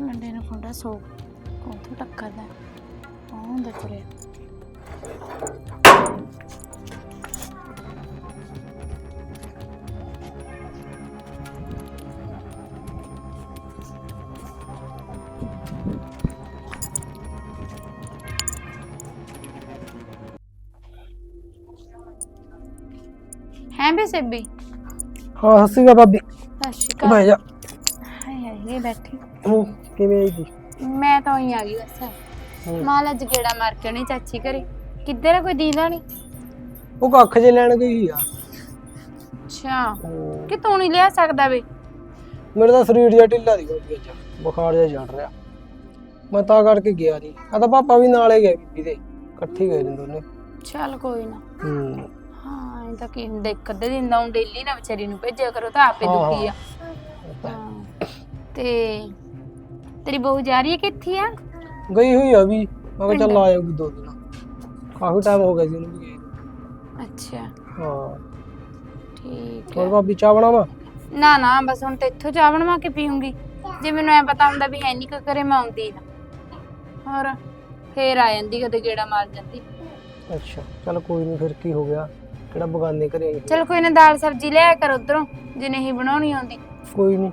ਲੰਡੇ ਨੂੰ ਫੋੜਾ ਸੋ ਕੋਥੋਂ ਟੱਕਰਦਾ। ਆਹ ਤੁਰਿਆ। ਹੈ ਬੇ ਸੇਬੀ। ਹਾਂ ਹੱਸੀਗਾ ਭਾਬੀ। ਸਤਿ ਸ਼੍ਰੀ ਅਕਾਲ ਬਹਿ ਜਾ। ਹਾਏ ਹਾਏ ਇਹ ਬੈਠੀ। ਹੂੰ, ਕਿਵੇਂ ਆਈ ਸੀ? ਮੈਂ ਤਾਂ ਹੀ ਆ ਗਈ ਬਸ। ਮਾਲ ਅੱਜ ਗੇੜਾ ਮਾਰ ਕੇ ਨਹੀਂ ਚਾਚੀ ਘਰੇ। ਕਿੱਧਰ ਆ ਕੋਈ ਦੀਦਾ ਨਹੀਂ ਉਹ ਕੱਖ ਜੇ ਲੈਣ ਗਈ ਆ। ਅੱਛਾ। ਕਿ ਤੂੰ ਨਹੀਂ ਲਿਆ ਸਕਦਾ ਵੇ? ਮੇਰਾ ਤਾਂ ਸਰੀਰ ਜਿਹਾ ਢਿੱਲਾ ਦੀ ਭਾਬੀ ਅੱਜ ਬੁਖਾਰ ਜਿਹਾ ਚੜ ਰਿਹਾ। ਮੈਂ ਤਾਂ ਕਰਕੇ ਗਿਆ ਨਹੀਂ ਆ ਤਾਂ ਪਾਪਾ ਵੀ ਨਾਲੇ ਗਏ ਬੀਬੀ ਦੇ। ਇਕੱਠੇ ਗਏ ਨੇ ਦੋਨੇ। ਚੱਲ ਕੋਈ ਨਾ। ਹੂੰ। ਹਾਂ ਇਹ ਤਾਂ ਕੀ ਹੁੰਦਾ ਇੱਕ ਅੱਧੇ ਦਿਨ ਦਾ ਡੇਲੀ ਨਾ ਵਿਚਾਰੀ ਨੂੰ ਭੇਜਿਆ ਕਰੋ ਤਾਂ ਆਪੇ ਹਾਂ, ਦੁਖੀ ਆ। ਹਾਂ। ਤੇ ਤੇਰੀ ਬਹੂ ਜਾ ਰਹੀ ਹੈ ਕਿੱਥੇ ਆ? ਗਈ ਹੋਈ ਆ ਵੀ ਮੈਂ ਕਿਹਾ ਚੱਲ ਆ ਜਾਊਗੀ ਦੋ ਦਿਨ। ਕਾਫੀ ਟਾਈਮ ਹੋ ਗਿਆ ਸੀ ਉਹਨੂੰ ਵੀ ਗਏ ਨੂੰ। ਅੱਛਾ। ਹਾਂ। ਠੀਕ ਹੋਰ ਹੈ। ਭਾਬੀ ਚਾਹ ਬਣਾਵਾ? ਨਾ ਨਾ ਬਸ ਹੁਣ ਤੇ ਇੱਥੋਂ ਚਾਹ ਬਣਵਾ ਕੇ ਪੀਉਂਗੀ ਜੇ ਮੈਨੂੰ ਐ ਪਤਾ ਹੁੰਦਾ ਵੀ ਹੈ ਨਹੀਂ ਕੋ ਕਰੇ ਮੈਂ ਆਉਂਦੀ ਨਾ। ਹੋਰ ਫੇਰ ਆ ਜਾਂਦੀ ਕਦੇ ਗੇੜਾ ਮਾਰ ਜਾਂਦੀ। ਅੱਛਾ ਚੱਲ ਕੋਈ ਨਹੀਂ ਫਿਰ ਕੀ ਹੋ ਗਿਆ? ਕਿਹੜਾ ਬਗਾਨੇ ਘਰੇ ਆਈ। ਚਲ ਕੋਈ ਨਾ ਦਾਲ ਸਬਜ਼ੀ ਲਿਆ ਕਰ ਉਧਰੋਂ ਜੇ ਨਹੀਂ ਬਣਾਉਣੀ ਆਉਂਦੀ। ਕੋਈ ਨਹੀਂ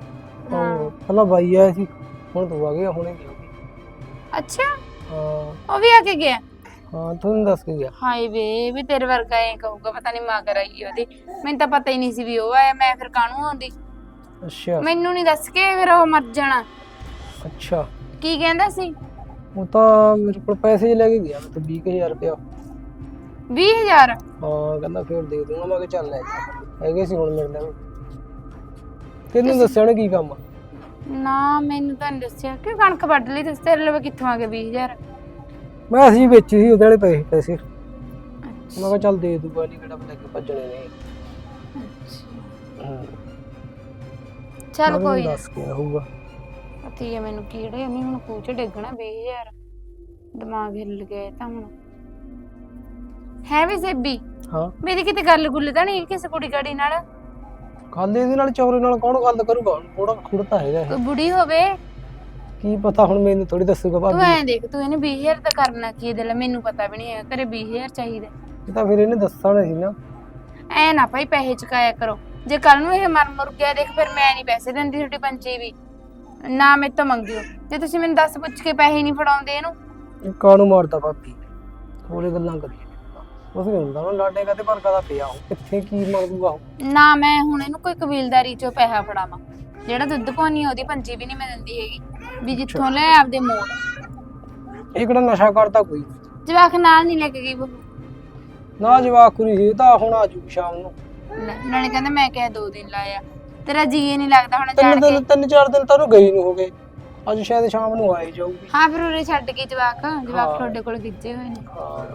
ਹਾਂ। ਪਹਿਲਾਂ ਬਾਈ ਆਇਆ ਸੀ ਹੁਣ ਤੂੰ ਆ ਗਿਆ ਹੁਣੇ ਗਿਆ। ਅੱਛਾ? ਹਾਂ। ਉਹ ਵੀ ਆ ਕੇ ਗਿਆ? ਹਾਂ ਤੁਹਾਨੂੰ ਦੱਸ ਕੇ ਗਿਆ। ਹਾਏ ਵੇ ਵੀ ਤੇਰੇ ਵਰਗਾ ਐ ਕਹੂਗਾ ਪਤਾ ਨਹੀਂ ਮਾਂ ਕਰਾਈ ਉਹਦੀ। ਮੈਨੂੰ ਤਾਂ ਪਤਾ ਹੀ ਨਹੀਂ ਸੀ ਵੀ ਉਹ ਆਇਆ ਮੈਂ ਫਿਰ ਕਾਹਨੂੰ ਆਉਂਦੀ? ਅੱਛਾ। ਮੈਨੂੰ ਨਹੀਂ ਦੱਸ ਕੇ ਫਿਰ ਉਹ ਮਰ ਜਾਣਾ। ਅੱਛਾ। ਕੀ ਕਹਿੰਦਾ ਸੀ? ਉਹ ਤਾਂ ਮੇਰੇ ਕੋਲ ਪੈਸੇ ਲੈ ਕੇ ਗਿਆ ਮੈਂ ਤਾਂ 20000 ਰੁਪਇਆ। 20000 ਹਾਂ ਕਹਿੰਦਾ ਫਿਰ ਦੇ ਦੂੰਗਾ ਮੈਂ ਕਿਹਾ ਚੱਲ ਲੈ ਜਾ। ਹੈਗੇ ਸੀ ਹੁਣ ਮੇਰੇ ਨਾਲ। ਤੈਨੂੰ ਦੱਸਿਆ ਉਹਨੇ ਕੀ ਕੰਮ? ਆ ਨਾ ਮੈਨੂੰ ਤਾਂ ਦੱਸਿਆ ਕਿ ਕਣਕ ਵੱਢ ਲਈ ਤੁਸੀਂ ਤੇਰੇ ਲਈ ਕਿੱਥੋਂ ਆ ਗਏ 20000 ਮੈਂ ਅਸੀਂ ਵੇਚੀ ਸੀ ਉਹਦੇ ਵਾਲੇ ਪੈਸੇ ਪੈਸੇ। ਮੈਂ ਕਿਹਾ ਚੱਲ ਦੇ ਦੂਗਾ ਨਹੀਂ ਕਿਹੜਾ ਪਤਾ ਕਿ ਭੱਜਣੇ ਨੇ। ਹਾਂ, ਚੱਲ ਕੋਈ ਨਾ। ਦੱਸ ਕੇ ਹੋਊਗਾ ਪਤੀ ਹੈ ਮੈਨੂੰ ਕੀੜੇ ਨਹੀਂ ਹੁਣ ਕੂਚ ਡੇਗਣਾ 20000 ਦਿਮਾਗ ਹਿੱਲ ਗਿਆ ਇਹ ਤਾਂ ਹੁਣ। ਹੈ ਵੀ ਸੇਬੀ ਹਾਂ। ਮੇਰੀ ਕਿਤੇ ਗੱਲ ਗੁੱਲ ਤਾਂ ਨਹੀਂ ਕਿਸੇ ਕੁੜੀ ਕਾੜੀ ਨਾਲ? ਗੱਲ ਇਹਦੇ ਨਾਲ ਚੌਰੇ ਨਾਲ ਕੌਣ ਗੱਲ ਕਰੂਗਾ? ਥੋੜਾ ਖੁੜਤਾ ਹੈਗਾ ਇਹ। ਕੋਈ ਬੁੜੀ ਹੋਵੇ? ਕੀ ਪਤਾ ਹੁਣ ਮੈਨੂੰ ਥੋੜੀ ਦੱਸੂਗਾ ਤੂੰ ਭਾਬੀ। ਐਂ ਦੇਖ ਤੂੰ ਇਹਨੇ 20000 ਤਾਂ ਕਰਨਾ ਕੀ ਇਹਦੇ ਲਈ ਮੈਨੂੰ ਪਤਾ ਵੀ ਨਹੀਂ ਹੈ ਘਰੇ 20000 ਚਾਹੀਦਾ। ਇਹ ਤਾਂ ਫਿਰ ਇਹਨੇ ਦੱਸਣਾ ਸੀ ਨਾ। ਐ ਨਾ ਭਾਈ ਪੈਸੇ ਚੁਕਾਇਆ ਕਰੋ। ਜੇ ਕੱਲ ਨੂੰ ਇਹ ਮਰ ਮੁਰ ਗਿਆ ਦੇਖ ਫਿਰ ਮੈਂ ਨਹੀਂ ਪੈਸੇ ਦਿੰਦੀ ਤੁਹਾਡੀ ਪੰਚੀ ਵੀ। ਨਾ ਮੇਰੇ ਤੋਂ ਮੰਗਿਓ। ਜੇ ਤੁਸੀਂ ਮੈਨੂੰ ਦੱਸ ਪੁੱਛ ਕੇ ਪੈਸੇ ਨਹੀਂ ਫੜਾਉਂਦੇ ਇਹਨੂੰ? ਇਹ ਕਾਹਨੂੰ ਮਾਰਦਾ ਭਾਬੀ? ਥੋੜੇ ਗੱਲਾਂ ਕਰੀ ਉਸ ਨੂੰ ਹੁੰਦਾ ਨਾ ਲਾਡੇ ਕਦੇ ਪਰ ਕਦਾ ਪਿਆ ਉਹ। ਕਿੱਥੇ ਕੀ ਮੰਗੂਗਾ ਉਹ? ਨਾ ਮੈਂ ਹੁਣ ਇਹਨੂੰ ਕੋਈ ਕਬੀਲਦਾਰੀ ਚੋਂ ਪੈਸਾ ਫੜਾਵਾਂ। ਜਿਹੜਾ ਦੁੱਧ ਪਾਉਣੀ ਉਹਦੀ ਪੰਚੀ ਵੀ ਨਹੀਂ ਮੈਂ ਦਿੰਦੀ ਹੈਗੀ। ਵੀ ਜਿੱਥੋਂ ਲੈ ਆਪਦੇ ਮੋੜ। ਇਹ ਕਿਹੜਾ ਨਸ਼ਾ ਕਰਦਾ ਕੋਈ? ਜਵਾਕ ਨਾਲ ਨਹੀਂ ਲੈ ਕੇ ਗਈ ਬਹੂ। ਨਾ ਜਵਾਕ ਸੀ ਇਹ ਤਾਂ ਹੁਣ ਆਜੂ ਸ਼ਾਮ ਨੂੰ। ਲੈ, ਨਾਲੇ ਕਹਿੰਦਾ ਮੈਂ ਕਿਹਾ ਦੋ ਦਿਨ ਲਾਇਆ ਤੇਰਾ ਜੀ ਨਹੀਂ ਲੱਗਦਾ ਹੁਣ ਤਿੰਨ ਜਾਣ ਕੇ। ਦਿਨ ਤਿੰਨ ਚਾਰ ਦਿਨ ਤਾਂ ਉਹਨੂੰ ਗਈ ਨੂੰ ਹੋ ਗਏ। ਅੱਜ ਸ਼ਾਇਦ ਸ਼ਾਮ ਨੂੰ ਆਈ ਜਾਊਗੀ। ਹਾਂ ਫਿਰ ਉਰੇ ਛੱਡ ਕੇ ਜਵਾਕ। ਜਵਾਕ ਹਾਂ। ਤੁਹਾਡੇ ਕੋਲ ਗਿੱਜੇ ਹੋਏ ਨੇ। ਹਾਂ।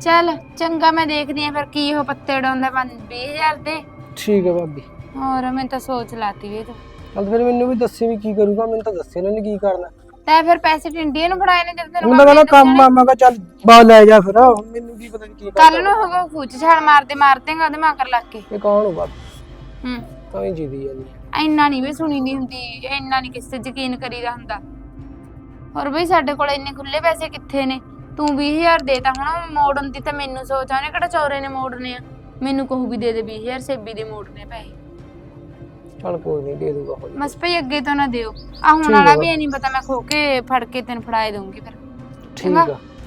ਚੱਲ ਚੰਗਾ ਮੈਂ ਦੇਖਦੀ ਆ ਫਿਰ ਕੀ ਉਹ ਪੱਤੇ ਡਾਉਂਦਾ 20000 ਦੇ। ਠੀਕ ਹੈ ਭਾਬੀ। ਹੋਰ ਮੈਂ ਤਾਂ ਸੋਚ ਲਾਤੀ ਵੀ ਤੂੰ। ਚੱਲ ਫਿਰ ਮੈਨੂੰ ਵੀ ਦੱਸੇ ਵੀ ਕੀ ਕਰੂਗਾ ਮੈਨੂੰ ਤਾਂ ਦੱਸੇ ਨਾ ਕੀ ਕਰਨਾ। ਤੈ ਫਿਰ ਪੈਸੇ ਟਿੰਡੀਏ ਨੂੰ ਫੜਾਏ ਨੇ ਜਦ ਤੈਨੂੰ ਤਾਂ ਕਹਿੰਦਾ ਕੰਮ ਆ ਮੈਂ ਕਿਹਾ ਚੱਲ ਬਾਹਰ ਲੈ ਜਾ ਫਿਰ। ਮੈਨੂੰ ਕੀ ਪਤਾ ਨੀ ਕੀ ਕਰਨਾ। ਕੱਲ ਨੂੰ ਹੋਗਾ ਖੂਚ ਛਾਲ ਮਾਰਦੇ ਮਾਰਦੇਗਾ ਉਹਦੇ ਮਾਕਰ ਲੱਗ ਕੇ। ਇਹ ਕੌਣ ਹੋ ਬਾਬੀ ਹੂੰ। ਤਾਂ ਹੀ ਜੀਦੀ ਜਾਂਦੀ ਇੰਨਾ ਨਹੀਂ ਵੀ ਸੁਣੀ ਨਹੀਂ ਹੁੰਦੀ ਇੰਨਾ ਨਹੀਂ ਕਿਸੇ ਤੇ ਯਕੀਨ ਕਰੀਦਾ ਹੁੰਦਾ। ਹੋਰ ਬਈ ਸਾਡੇ ਕੋਲ ਇੰਨੇ ਖੁੱਲੇ ਪੈਸੇ ਕਿੱਥੇ ਨੇ? ਤੂੰ 20000 ਦੇਤਾ ਹੁਣ ਮੋੜਨ ਦੀ ਤਾਂ ਮੈਨੂੰ ਸੋਚ ਆ ਉਹਨੇ ਕਿਹੜਾ ਚੌਰੇ ਨੇ ਮੋੜਨੇ ਆ? ਮੈਨੂੰ ਕਹੂ ਵੀ ਦੇ ਦੇ 20000 ਸੇਬੀ ਦੇ ਮੋੜਨੇ ਪੈਸੇ। ਚੱਲ ਕੋਈ ਨਹੀਂ ਦੇ ਦੂਗਾ ਹੌਲੀ ਬਸ ਭਈ ਅੱਗੇ ਤੋਂ ਨਾ ਦਿਓ। ਆ ਹੁਣ ਠੀਕ ਵਾਲਾ। ਵੀ ਨਹੀਂ ਪਤਾ ਮੈਂ ਖੋ ਕੇ ਫੜ ਕੇ ਤੈਨੂੰ ਫੜਾਏ ਦਊਂਗੀ ਫਿਰ। ਠੀਕ ਆ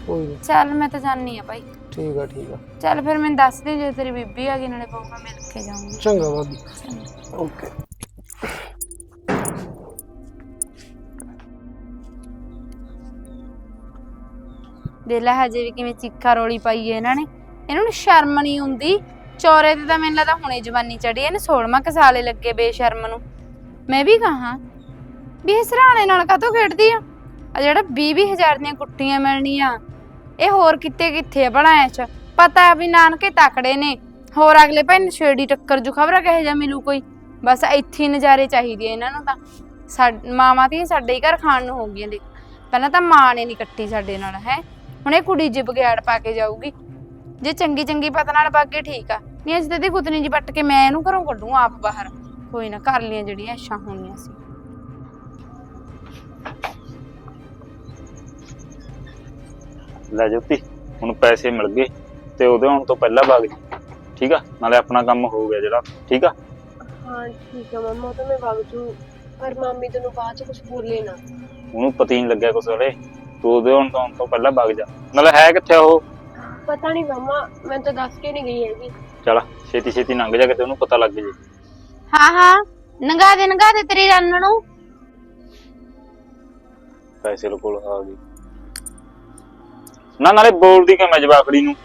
ਕੋਈ ਨਹੀਂ ਚੱਲ ਮੈਂ ਤਾਂ ਜਾਣੀ ਆ ਭਾਈ। ਠੀਕ ਆ ਠੀਕ ਆ। ਚੱਲ ਫਿਰ ਮੈਨੂੰ ਦੱਸ ਦੇ ਜੇ ਤੇਰੀ ਬੀਬੀ ਆ ਗਈ ਨਾਲੇ ਮੈਂ ਮਿਲ ਕੇ ਜਾਊਂਗੀ। ਚੰਗਾ ਬਾਬੀ। ਓਕੇ। ਦੇ ਲੈ ਹਜੇ ਵੀ ਕਿਵੇਂ ਚੀਖਾ ਰੋਲੀ ਪਾਈ ਹੈ ਇਹਨਾਂ ਨੇ। ਇਹਨਾਂ ਨੂੰ ਸ਼ਰਮ ਨਹੀਂ ਆਉਂਦੀ ਚੌਰੇ ਤੇ ਤਾਂ ਮੈਨੂੰ ਲੱਗਦਾ ਹੁਣੇ ਜਵਾਨੀ ਚੜੀ ਇਹਨੇ 16ਵਾਂ ਕੁ ਲੱਗੇ ਬੇਸ਼ਰਮ ਨੂੰ। ਮੈਂ ਵੀ ਕਹਾ ਵੀ ਇਹ ਸਰਾਣੇ ਨਾਲ ਕਾਤੋਂ ਖੇਡਦੀ ਆ? ਆ ਜਿਹੜਾ 20 ਹਜ਼ਾਰ ਦੀਆਂ ਕੁੱਟੀਆਂ ਮਿਲਣੀਆਂ, ਇਹ ਹੋਰ ਕਿੱਥੇ ਕਿੱਥੇ ਆ ਬੜਾ ਐਸ਼ ਪਤਾ ਵੀ ਨਾਨਕੇ ਤਕੜੇ ਨੇ। ਹੋਰ ਅਗਲੇ ਭੈਣ ਛੇੜੀ ਟੱਕਰ ਜੂ, ਖਬਰ ਕਹੇ ਜਾ ਮਿਲੂ ਕੋਈ? ਬਸ ਇੱਥੇ ਨਜ਼ਾਰੇ ਚਾਹੀਦੇ ਇਹਨਾਂ ਨੂੰ ਤਾਂ। ਸਾਡ- ਮਾਵਾਂ ਤੇ ਸਾਡੇ ਹੀ ਘਰ ਖਾਣ ਨੂੰ ਹੋ ਗਈਆਂ ਦੇਖ। ਪਹਿਲਾਂ ਤਾਂ ਮਾਂ ਨੇ ਨਹੀਂ ਕੱਟੀ ਸਾਡੇ ਨਾਲ, ਹੈ। ਹੁਣ ਇਹ ਕੁੜੀ ਜੀ ਬਗਿਆੜ ਪਾ ਕੇ ਜਾਊਗੀ। ਜੇ ਚੰਗੀ ਚੰਗੀ ਪਤਾ ਨਾਲ ਬਾਗੇ ਠੀਕ ਆ। ਨਹੀਂ ਅੱਜ ਤੇ ਇਹਦੀ ਗੁੱਤਨੀ ਜੀ ਵੱਟ ਕੇ ਮੈਂ ਇਹਨੂੰ ਘਰੋਂ ਕੱਢੂ ਆਪ ਬਾਹਰ। ਕੋਈ ਨਾ ਕਰ ਲੀਆਂ ਜਿਹੜੀਆਂ ਐਸ਼ਾਂ ਹੋਣੀਆਂ ਸੀ। ਲੈ ਜੋਤੀ ਹੁਣ ਪੈਸੇ ਮਿਲ ਗਏ ਤੇ ਉਹਦੇ ਆਉਣ ਤੋਂ ਪਹਿਲਾਂ ਵਗ ਜੀ। ਠੀਕ ਆ? ਨਾਲੇ ਆਪਣਾ ਕੰਮ ਹੋ ਗਿਆ ਜਿਹੜਾ। ਠੀਕ ਆ? ਹਾਂ ਠੀਕ ਆ ਮੰਮਾ ਉਹ ਤਾਂ ਮੈਂ ਵਗ ਜੂ। ਪਰ ਮੰਮੀ ਤੈਨੂੰ ਬਾਅਦ ਚ ਕੁਝ ਬੋਲੇ ਨਾ। ਉਹਨੂੰ ਪਤਾ ਹੀ ਨਹੀਂ ਲੱਗਿਆ ਕੁਛ ਹਲੇ। ਤੂੰ ਉਹਦੇ ਆਉਣ ਤੋਂ ਪਹਿਲਾਂ ਵਗ ਜਾ। ਨਾਲੇ ਹੈ ਕਿੱਥੇ ਉਹ? ਪਤਾ ਨਹੀਂ ਮੰਮਾ ਮੈਂ ਤਾਂ ਦੱਸ ਕੇ ਨਹੀਂ ਗਈ ਹੈਗੀ। ਚਲ ਛੇਤੀ ਛੇਤੀ ਲੰਘ ਜਾ ਕਿਤੇ ਉਹਨੂੰ ਪਤਾ ਲੱਗ ਜੇ। ਹਾਂ ਹਾਂ ਨੰਗਾ ਦੇ ਨੰਗਾ ਦੇ ਤੇਰੀ ਰੰਨ ਨੂੰ। ਪੈਸੇ ਲੋ ਕੋਲ ਆ ਗਈ ਨਾ ਨਾਲੇ ਬੋਲਦੀ ਕਿ ਮੈਂ ਜਵਾਖੜੀ ਨੂੰ?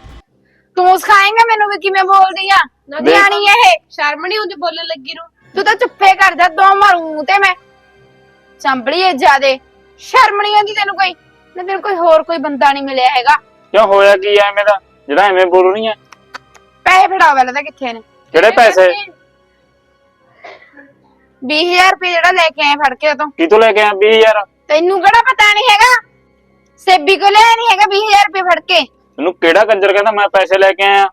ਤੂੰ ਸਿਖਾਏਂਗਾ ਮੈਨੂੰ ਵੀ ਕਿਵੇਂ ਬੋਲਦੀ ਆ? ਨਿਆਣੀ ਇਹ। ਸ਼ਰਮ ਨਹੀਂ ਹੁੰਦੀ ਬੋਲਣ ਲੱਗੀ ਨੂੰ। ਤੂੰ ਤਾਂ ਚੁੱਪੇ ਕਰ ਜਾ ਦੋ ਮਾਰੂ ਤੇ ਮੈਂ। ਚੰਬੜੀ ਏ ਜਿਆਦੇ। ਸ਼ਰਮ ਨਹੀਂ ਆਉਂਦੀ ਤੈਨੂੰ ਕੋਈ। ਨਾ ਕੋਈ ਹੋਰ ਕੋਈ ਬੰਦਾ ਨਹੀਂ ਮਿਲਿਆ ਹੈਗਾ। ਕਿਉਂ ਹੋਇਆ ਕੀ ਐ ਐਵੇਂ ਦਾ? ਜਿਹੜਾ ਐਵੇਂ ਬੋਲ ਰਹੀ ਐ ਪੈਸੇ ਫੜਾਓ ਪਹਿਲਾਂ ਤਾਂ ਕਿੱਥੇ ਨੇ। ਕਿਹੜੇ ਪੈਸੇ? 20000 ਰੁਪਏ ਜਿਹੜਾ ਲੈ ਕੇ ਆਏ ਫੜ ਕੇ ਉਤੋਂ। ਕਿਤੋਂ ਲੈ ਕੇ ਆਇਆ? 20000 ਤੈਨੂੰ ਕਿਹੜਾ ਪਤਾ ਨਹੀਂ ਹੈਗਾ। ਸੇਬੀ ਕੋ ਲਿਆ ਨਹੀਂ ਹੈਗਾ 20000 ਰੁਪਏ ਫੜ ਕੇ। ਤੈਨੂੰ ਕਿਹੜਾ ਕੰਜਰ ਕਹਿੰਦਾ ਮੈਂ ਪੈਸੇ ਲੈ ਕੇ ਆਇਆ?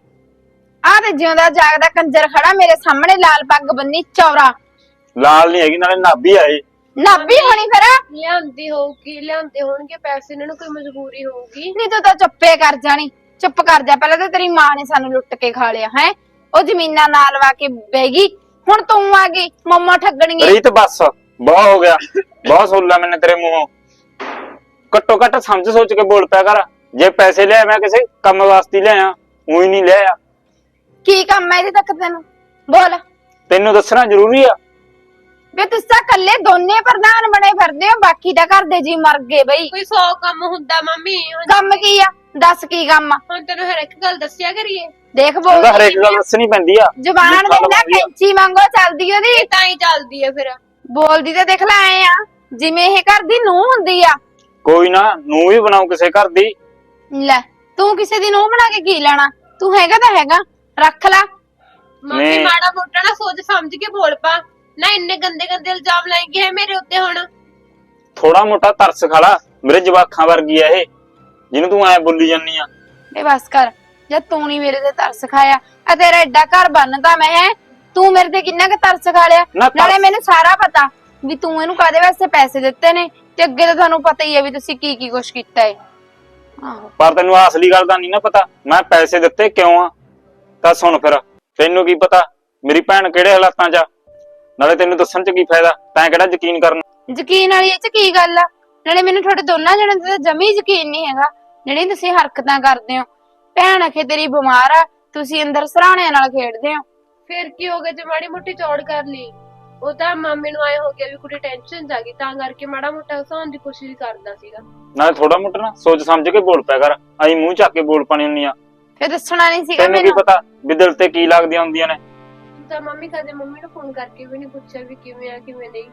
ਆਹ ਤੇ ਜਿਉਂਦਾ ਜਾਗਦਾ ਕੰਜਰ ਖੜਾ ਮੇਰੇ ਸਾਹਮਣੇ ਲਾਲ ਪੱਗ ਬੰਨੀ ਚੌਰਾ। ਲਾਲ ਨਹੀਂ ਹੈਗੀ ਨਾਲੇ ਨਾਭੀ ਆਏ ਨਾਭੀ ਹੋਣੀ ਫਿਰ? ਲਿਆਂਦੀ ਹੋਊਗੀ ਲਿਆਂਦੇ ਹੋਣਗੇ ਪੈਸੇ ਇਹਨਾਂ ਨੂੰ ਕੋਈ ਮਜਬੂਰੀ ਹੋਊਗੀ। ਨਹੀਂ ਤੂੰ ਤਾਂ ਚੁੱਪੇ ਕਰ ਜਾਣੀ ਚੁੱਪ ਕਰ ਜਾ ਪਹਿਲਾਂ ਤਾਂ ਤੇਰੀ ਮਾਂ ਨੇ ਸਾਨੂੰ ਲੁੱਟ ਕੇ ਖਾ ਲਿਆ ਹੈ? ਉਹ ਜ਼ਮੀਨਾਂ ਨਾਲ ਵਾ ਕੇ ਬਹਿ ਗਈ ਹੁਣ ਤੂੰ ਆ ਗਈ ਮੰਮਾ ਠੱਗਣਗੇ ਰੀਤ ਬਸ ਬਹੁਤ ਹੋ ਗਿਆ ਬਹੁਤ ਸੁਣ ਲਿਆ ਮੈਨੇ ਤੇਰੇ ਮੂੰਹੋਂ। ਘੱਟੋ ਘੱਟ ਸਮਝ ਸੋਚ ਕੇ ਬੋਲ ਪਿਆ ਕਰ ਜੇ ਪੈਸੇ ਲਿਆ ਮੈਂ ਕਿਸੇ ਕੰਮ ਵਾਸਤੇ ਲਿਆ ਉਹੀ ਨਹੀਂ ਲਿਆ ਕੀ ਕੰਮ ਹੈ ਇਹਦੇ ਤੱਕ ਤੈਨੂੰ? ਬੋਲ। ਤੈਨੂੰ ਦੱਸਣਾ ਜ਼ਰੂਰੀ ਆ ਵੇ ਤੁਸੀਂ ਤਾਂ ਇਕੱਲੇ ਦੋਨੇ ਪ੍ਰਧਾਨ ਬਣੇ ਫਿਰਦੇ ਹੋ ਬਾਕੀ ਤਾਂ ਘਰ ਦੇ ਜੀ ਮਰ ਗਏ ਬਈ। ਕੋਈ ਸੌ ਕੰਮ ਹੁੰਦਾ ਮੰਮੀ ਹੁਣ ਕੰਮ ਕੀ ਆ? ਦੱਸ ਕੀ ਕੰਮ ਆ? ਹੁਣ ਤੈਨੂੰ ਹਰ ਇੱਕ ਗੱਲ ਦੱਸਿਆ ਕਰੀਏ। ਦੇਖ ਉਹਦਾ ਬੋਲ ਹਰੇਕ ਗੱਲ ਦੱਸਣੀ ਪੈਂਦੀ ਆ। ਜ਼ਬਾਨ ਦੇ ਨਾ। ਕੈਂਚੀ ਵਾਂਗੋ ਚੱਲਦੀ ਉਹਦੀ। ਇਹ ਤਾਂ ਹੀ ਚੱਲਦੀ ਹੈ ਫਿਰ। ਬੋਲਦੀ ਤੇ ਦੇਖ ਲੈ ਆਏ ਆ। ਜਿਵੇਂ ਇਹ ਘਰ ਦੀ ਨੂੰਹ ਹੁੰਦੀ ਆ। ਕੋਈ ਨਾ ਨੂੰ ਵੀ ਬਣਾਓ ਕਿਸੇ ਘਰ ਦੀ। ਲੈ ਤੂੰ ਕਿਸੇ ਦੀ ਨੂੰਹ ਬਣਾ ਕੇ ਕੀ ਲੈਣਾ? ਤੂੰ ਹੈਗਾ ਤਾਂ ਹੈਗਾ। ਰੱਖ ਲੈ। ਮੰਮੀ ਨਹੀਂ। ਮਾੜਾ ਮੋਟਾ ਨਾ ਸੋਚ ਸਮਝ ਕੇ ਬੋਲ ਪਾ। ਨਾ ਇੰਨੇ ਗੰਦੇ ਗੰਦੇ ਇਲਜ਼ਾਮ ਲਾਏਂਗੇ ਹੈ ਮੇਰੇ ਉੱਤੇ ਹੁਣ। ਥੋੜਾ ਮੋਟਾ ਤਰਸ ਖਾਲਾ ਮੇਰੇ ਜਵਾਖਾਂ ਵਰਗੀ ਆ ਇਹ ਜਿਹਨੂੰ ਤੂੰ ਐ ਬੋਲੀ ਜਾਂਦੀ ਆ। ਬੇ ਬਸ ਕਰ ਜਦ ਤੂੰ ਨਹੀਂ ਮੇਰੇ ਤੇ ਤਰਸ ਖਾਇਆ ਆ ਤੇਰਾ ਐਡਾ ਘਰ ਬਣਦਾ ਮੈਂ ਹੈ? ਤੂੰ ਮੇਰੇ ਤੇ ਕਿੰਨਾ ਕੁ ਤਰਸ ਖਾ ਲਿਆ? ਨਾ ਤਰਸ- ਨਾਲੇ ਮੈਨੂੰ ਸਾਰਾ ਪਤਾ ਵੀ ਤੂੰ ਇਹਨੂੰ ਕਾਦੇ ਵਾਸਤੇ ਪੈਸੇ ਦਿੱਤੇ ਨੇ ਤੇ ਅੱਗੇ ਤਾਂ ਤੁਹਾਨੂੰ ਪਤਾ ਹੀ ਹੈ ਵੀ ਤੁਸੀਂ ਕੀ ਕੀ ਕੁਛ ਕੀਤਾ ਹੈ ਆਹੋ। ਪਰ ਤੈਨੂੰ ਆਹ ਅਸਲੀ ਗੱਲ ਦਾ ਨਹੀਂ ਨਾ ਪਤਾ ਮੈਂ ਪੈਸੇ ਦਿੱਤੇ ਕਿਉਂ ਆ? ਤਾਂ ਸੁਣ ਫਿਰ ਤੈਨੂੰ ਕੀ ਪਤਾ ਮੇਰੀ ਭੈਣ ਕਿਹੜੇ ਹਾਲਾਤਾਂ 'ਚ ਆ? ਨਾਲੇ ਤੈਨੂੰ ਦੱਸਣ 'ਚ ਕੀ ਫਾਇਦਾ? ਤੈਂ ਕਿਹੜਾ ਯਕੀਨ ਕਰਨਾ? ਯਕੀਨ ਵਾਲੀ ਇਹ ਚ ਕੀ ਗੱਲ ਆ? ਨਾਲੇ ਮੈਨੂੰ ਤੁਹਾਡੇ ਦੋਨਾਂ ਜਣਿਆਂ ਤੇ ਤਾਂ ਜਮੀ ਯਕੀਨ ਨਹੀਂ ਹੈਗਾ। ਜਿਹੜੀ ਤੁਸੀਂ ਹਰਕਤਾਂ ਕਰਦੇ ਹੋ। ਭੈਣ ਆਖੇ ਤੇਰੀ ਬਿਮਾਰ ਆ ਤੁਸੀਂ ਅੰਦਰ ਸਰਾਣਿਆਂ ਨਾਲ ਖੇਡਦੇ ਹੋ। ਫਿਰ ਕੀ ਹੋ ਗਿਆ ਜੇ ਮਾੜੀ ਮੋਟੀ ਚੌੜ ਕਰ ਲਈ? ਉਹ ਤਾਂ ਮਾਮੇ ਨੂੰ ਆਏ ਹੋ ਗਿਆ ਵੀ ਕੁੜੀ ਟੈਨਸ਼ਨ ਜਾ ਗਈ ਤਾਂ ਕਰਕੇ ਮਾੜਾ ਮੋਟਾ ਹਸਾਉਣ ਦੀ ਕੋਸ਼ਿਸ਼ ਕਰਦਾ ਸੀਗਾ। ਨਾਲੇ ਥੋੜਾ ਮੋਟਾ ਨਾ ਸੋਚ ਸਮਝ ਕੇ ਬੋਲ ਪਿਆ ਕਰ। ਆਈ ਮੂੰਹ ਚੱਕ ਕੇ ਬੋਲ ਪਾਣੀ ਹੁੰਨੀ ਆ। ਫਿਰ ਦੱਸਣਾ ਨਹੀਂ ਸੀਗਾ ਤੈਨੂੰ ਕੀ ਮੈਨੂੰ? ਪਤਾ ਵੀ ਦਿਲ ਤੇ ਕੀ ਲੱਗਦੀਆਂ ਹੁੰਦੀਆਂ ਨੇ। ਤਾਂ ਮੰਮੀ ਕਦੇ ਮੰਮੀ ਨੂੰ ਫੋਨ ਕਰਕੇ ਵੀ ਨਹੀਂ ਪੁੱਛਿਆ ਵੀ ਕਿਵੇਂ ਆ ਕਿਵੇਂ ਨਹੀਂ।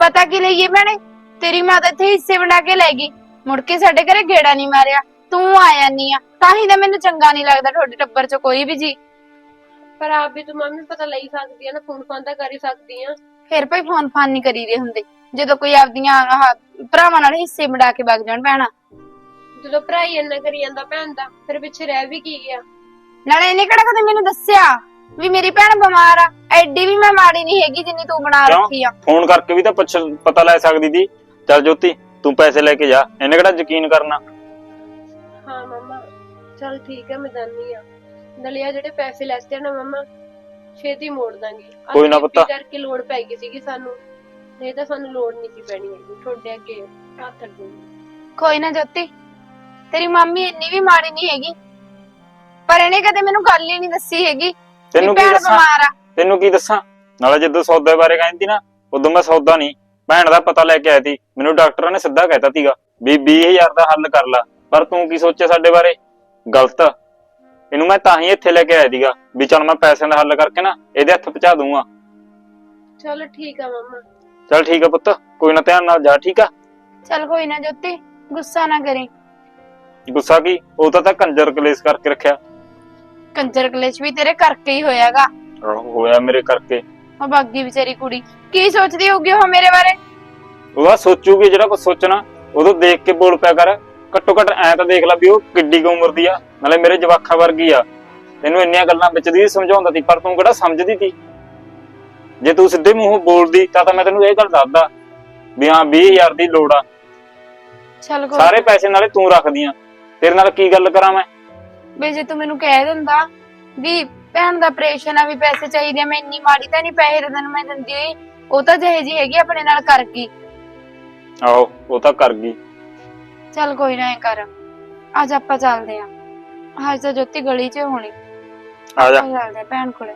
ਪਤਾ ਕੀ ਲਈਏ ਭੈਣੇ? ਤੇਰੀ ਮਾਂ ਤਾਂ ਇੱਥੇ ਹਿੱਸੇ ਬਣਾ ਕੇ ਲੈ ਗਈ। ਮੁੜ ਕੇ ਸਾਡੇ ਘਰੇ ਗੇੜਾ ਨਹੀਂ ਮਾਰਿਆ। ਤੂੰ ਆਇਆ ਨਹੀਂ ਆ। ਤਾਂ ਹੀ ਤਾਂ ਮੈਨੂੰ ਚੰਗਾ ਨਹੀਂ ਲੱਗਦਾ ਤੁਹਾਡੇ ਟੱਬਰ 'ਚ ਕੋਈ ਵੀ ਜੀ। ਪਰ ਆਪ ਵੀ ਤੂੰ ਮੰਮੀ ਪਤਾ ਲਈ ਸਕਦੀ ਆ ਨਾ ਫੋਨ ਫਾਨ ਤਾਂ ਕਰ ਹੀ ਸਕਦੀ ਆ। ਫਿਰ ਭਾਈ ਫੋਨ ਫਾਨ ਨਹੀਂ ਕਰੀਦੇ ਹੁੰਦੇ। ਜਦੋਂ ਕੋਈ ਆਪਦੀਆਂ ਆਹ ਭਰਾਵਾਂ ਨਾਲ ਹਿੱਸੇ ਵੰਡਾ ਕੇ ਵਗ ਜਾਣ ਭੈਣਾ। ਜਦੋਂ ਭਰਾ ਹੀ ਇੰਨਾ ਕਰੀ ਜਾਂਦਾ ਭੈਣ ਦਾ ਫਿਰ ਪਿੱਛੇ ਰਹਿ ਵੀ ਕੀ ਗਿਆ? ਨਾਲੇ ਇਹਨੇ ਕਿਹੜਾ ਕਦੇ ਮੈਨੂੰ ਦੱਸਿਆ? ਵੀ ਮੇਰੀ ਭੈਣ ਬਿਮਾਰ ਆ ਐਡੀ ਵੀ ਮੈਂ ਮਾੜੀ ਨਹੀਂ ਹੈਗੀ ਜਿੰਨੀ ਤੂੰ ਬਣਾ ਕਿਉਂ? ਰੱਖੀ ਆ। ਫੋਨ ਕਰਕੇ ਵੀ ਤਾਂ ਪੁੱਛ ਪਤਾ ਲੈ ਸਕਦੀ ਦੀ ਚੱਲ ਜੋਤੀ ਤੂੰ ਪੈਸੇ ਲੈ ਕੇ ਜਾ ਇਹਨੇ ਕਿਹੜਾ ਯਕੀਨ ਕਰਨਾ? ਹਾਂ ਮਮਾ। ਚਲ ਠੀਕ ਹੈ ਮੈਂ ਜਾਨੀ ਆ। ਦਲਿਆ ਜਿਹੜੇ ਪੈਸੇ ਲੈਤੇ ਨਾ ਮਮਾ ਛੇਤੀ ਮੋੜ ਦਾਂਗੇ। ਆਹ ਕੋਈ ਨਾ ਪੁੱਤ। ਕਰਕੇ ਲੋੜ ਪੈ ਗਈ ਸੀਗੀ ਸਾਨੂੰ। ਨਹੀਂ ਤਾਂ ਸਾਨੂੰ ਲੋੜ ਨਹੀਂ ਸੀ ਪੈਣੀ ਹੈਗੀ। ਤੁਹਾਡੇ ਅੱਗੇ ਹੱਥ ਅੱਡੂਗੀ ਕੋਈ ਨਾ ਜੋਤੀ ਤੇਰੀ ਮੰਮੀ ਇੰਨੀ ਵੀ ਮਾੜੀ ਨਹੀਂ ਹੈਗੀ। ਪਰ ਇਹਨੇ ਕਦੇ ਮੈਨੂੰ ਗੱਲ ਹੀ ਨਹੀਂ ਦੱਸੀ ਹੈਗੀ। ਤੈਨੂੰ ਕੀ ਭੈਣ ਦੱਸਾਂ? ਬਿਮਾਰ ਆ। ਤੈਨੂੰ ਕੀ ਦੱਸਾਂ? ਨਾਲੇ ਜਦੋਂ ਸੌਦੇ ਬਾਰੇ ਕਹਿੰਦੀ ਨਾ ਉਦੋਂ ਮੈਂ ਸੌਦਾ ਨਹੀਂ। ਭੈਣ ਦਾ ਪਤਾ ਲੈ ਕੇ ਆਈ ਸੀ। ਮੈਨੂੰ ਡਾਕਟਰਾਂ ਨੇ ਸਿੱਧਾ ਕਹਿਤਾ ਸੀਗਾ ਵੀ 20000 ਦਾ ਹੱਲ ਕਰ ਲਾ। ਪਰ ਤੂੰ ਕੀ ਸੋਚਿਆ ਸਾਡੇ ਬਾਰੇ? ਗਲਤ। ਇਹਨੂੰ ਮੈਂ ਤਾਂ ਹੀ ਇੱਥੇ ਲੈ ਕੇ ਆਇਆ ਸੀਗਾ ਵੀ ਚੱਲ ਮੈਂ ਪੈਸਿਆਂ ਦਾ ਹੱਲ ਕਰਕੇ ਨਾ ਇਹਦੇ ਹੱਥ ਪਹੁੰਚਾ ਦੂੰਗਾ। ਚਲੋ ਠੀਕ ਆ ਮਮਾ। ਚੱਲ ਠੀਕ ਆ ਪੁੱਤ। ਕੋਈ ਨਾ ਧਿਆਨ ਨਾਲ ਜਾ ਠੀਕ ਆ? ਚੱਲ ਕੋਈ ਨਾ ਜੋਤੀ ਗੁੱਸਾ ਨਾ ਕਰੀ। ਗੁੱਸਾ ਕੀ? ਉਹ ਤਾਂ ਤਾਂ ਕੰਜਰ ਕਲੇਸ਼ ਕਰਕੇ ਰੱਖਿਆ। ਕੰਜਰ ਕਲੇਸ਼ ਵੀ ਤੇਰੇ ਕਰਕੇ ਹੀ ਹੋਇਆਗਾ। ਆਹੋ, ਹੋਇਆ ਮੇਰੇ ਕਰਕੇ। ਉਹ ਬਾਗੀ ਵਿਚਾਰੀ ਕੁੜੀ ਕੀ ਸੋਚਦੀ ਹੋਊਗੀ ਉਹ ਮੇਰੇ ਬਾਰੇ? ਉਹਦਾ ਸੋਚੂਗੀ ਜਿਹੜਾ ਕੁਝ ਸੋਚਣਾ ਉਦੋਂ ਦੇਖ ਕੇ ਬੋਲ ਪਿਆ ਕਰ। ਘੱਟੋ ਘੱਟ ਐ ਤਾਂ ਦੇਖ ਲੈ ਵੀ ਉਹ ਕਿੱਡੀ ਕੁ ਉਮਰ ਦੀ ਆ। ਨਾਲੇ ਮੇਰੇ ਜਵਾਖਾਂ ਵਰਗੀ ਆ। ਤੈਨੂੰ ਇੰਨੀਆਂ ਗੱਲਾਂ ਵਿੱਚ ਦੀ ਸਮਝਾਉਂਦਾ ਸੀ ਪਰ ਤੂੰ ਕਿਹੜਾ ਸਮਝਦੀ ਸੀ? ਜੇ ਤੂੰ ਸਿੱਧੇ ਮੂੰਹੋਂ ਬੋਲਦੀ ਤਾਂ ਤਾਂ ਮੈਂ ਤੈਨੂੰ ਇਹ ਗੱਲ ਦੱਸਦਾ ਵੀ ਹਾਂ 20000 ਦੀ ਲੋੜ ਆ। ਚੱਲ ਕੋਈ ਸਾਰੇ ਪੈਸੇ ਨਾਲੇ ਤੂੰ ਰੱਖਦੀ ਆ। ਤੇਰੇ ਨਾਲ ਕੀ ਗੱਲ ਕਰਾਂ ਮੈਂ? ਵੀ ਜੇ ਤੂੰ ਮੈਨੂੰ ਕਹਿ ਦਿੰਦਾ ਵੀ ਭੈਣ ਦਾ ਆਪਰੇਸ਼ਨ ਆ ਵੀ ਪੈਸੇ ਚਾਹੀਦੇ ਆ ਮੈਂ ਇੰਨੀ ਮਾੜੀ ਤਾਂ ਨਹੀਂ ਪੈਸੇ ਤਾਂ ਤੈਨੂੰ ਮੈਂ ਦਿੰਦੀ ਹੋਈ ਉਹ ਤਾਂ ਜਿਹੇ ਜੀ ਹੈਗੀ ਆਪਣੇ ਨਾਲ ਕਰ ਗਈ ਆਹੋ ਉਹ ਤਾਂ ਕਰ ਗਈ ਚੱਲ ਕੋਈ ਨਾ ਐ ਕਰ ਅੱਜ ਆਪਾਂ ਚੱਲਦੇ ਆਂ। ਅੱਜ ਤਾਂ ਜੋਤੀ ਗਲੀ 'ਚ ਹੋਣੀ। ਆ ਜਾ। ਆਪਾਂ ਚੱਲਦੇ ਆਂ ਭੈਣ ਕੋਲੇ।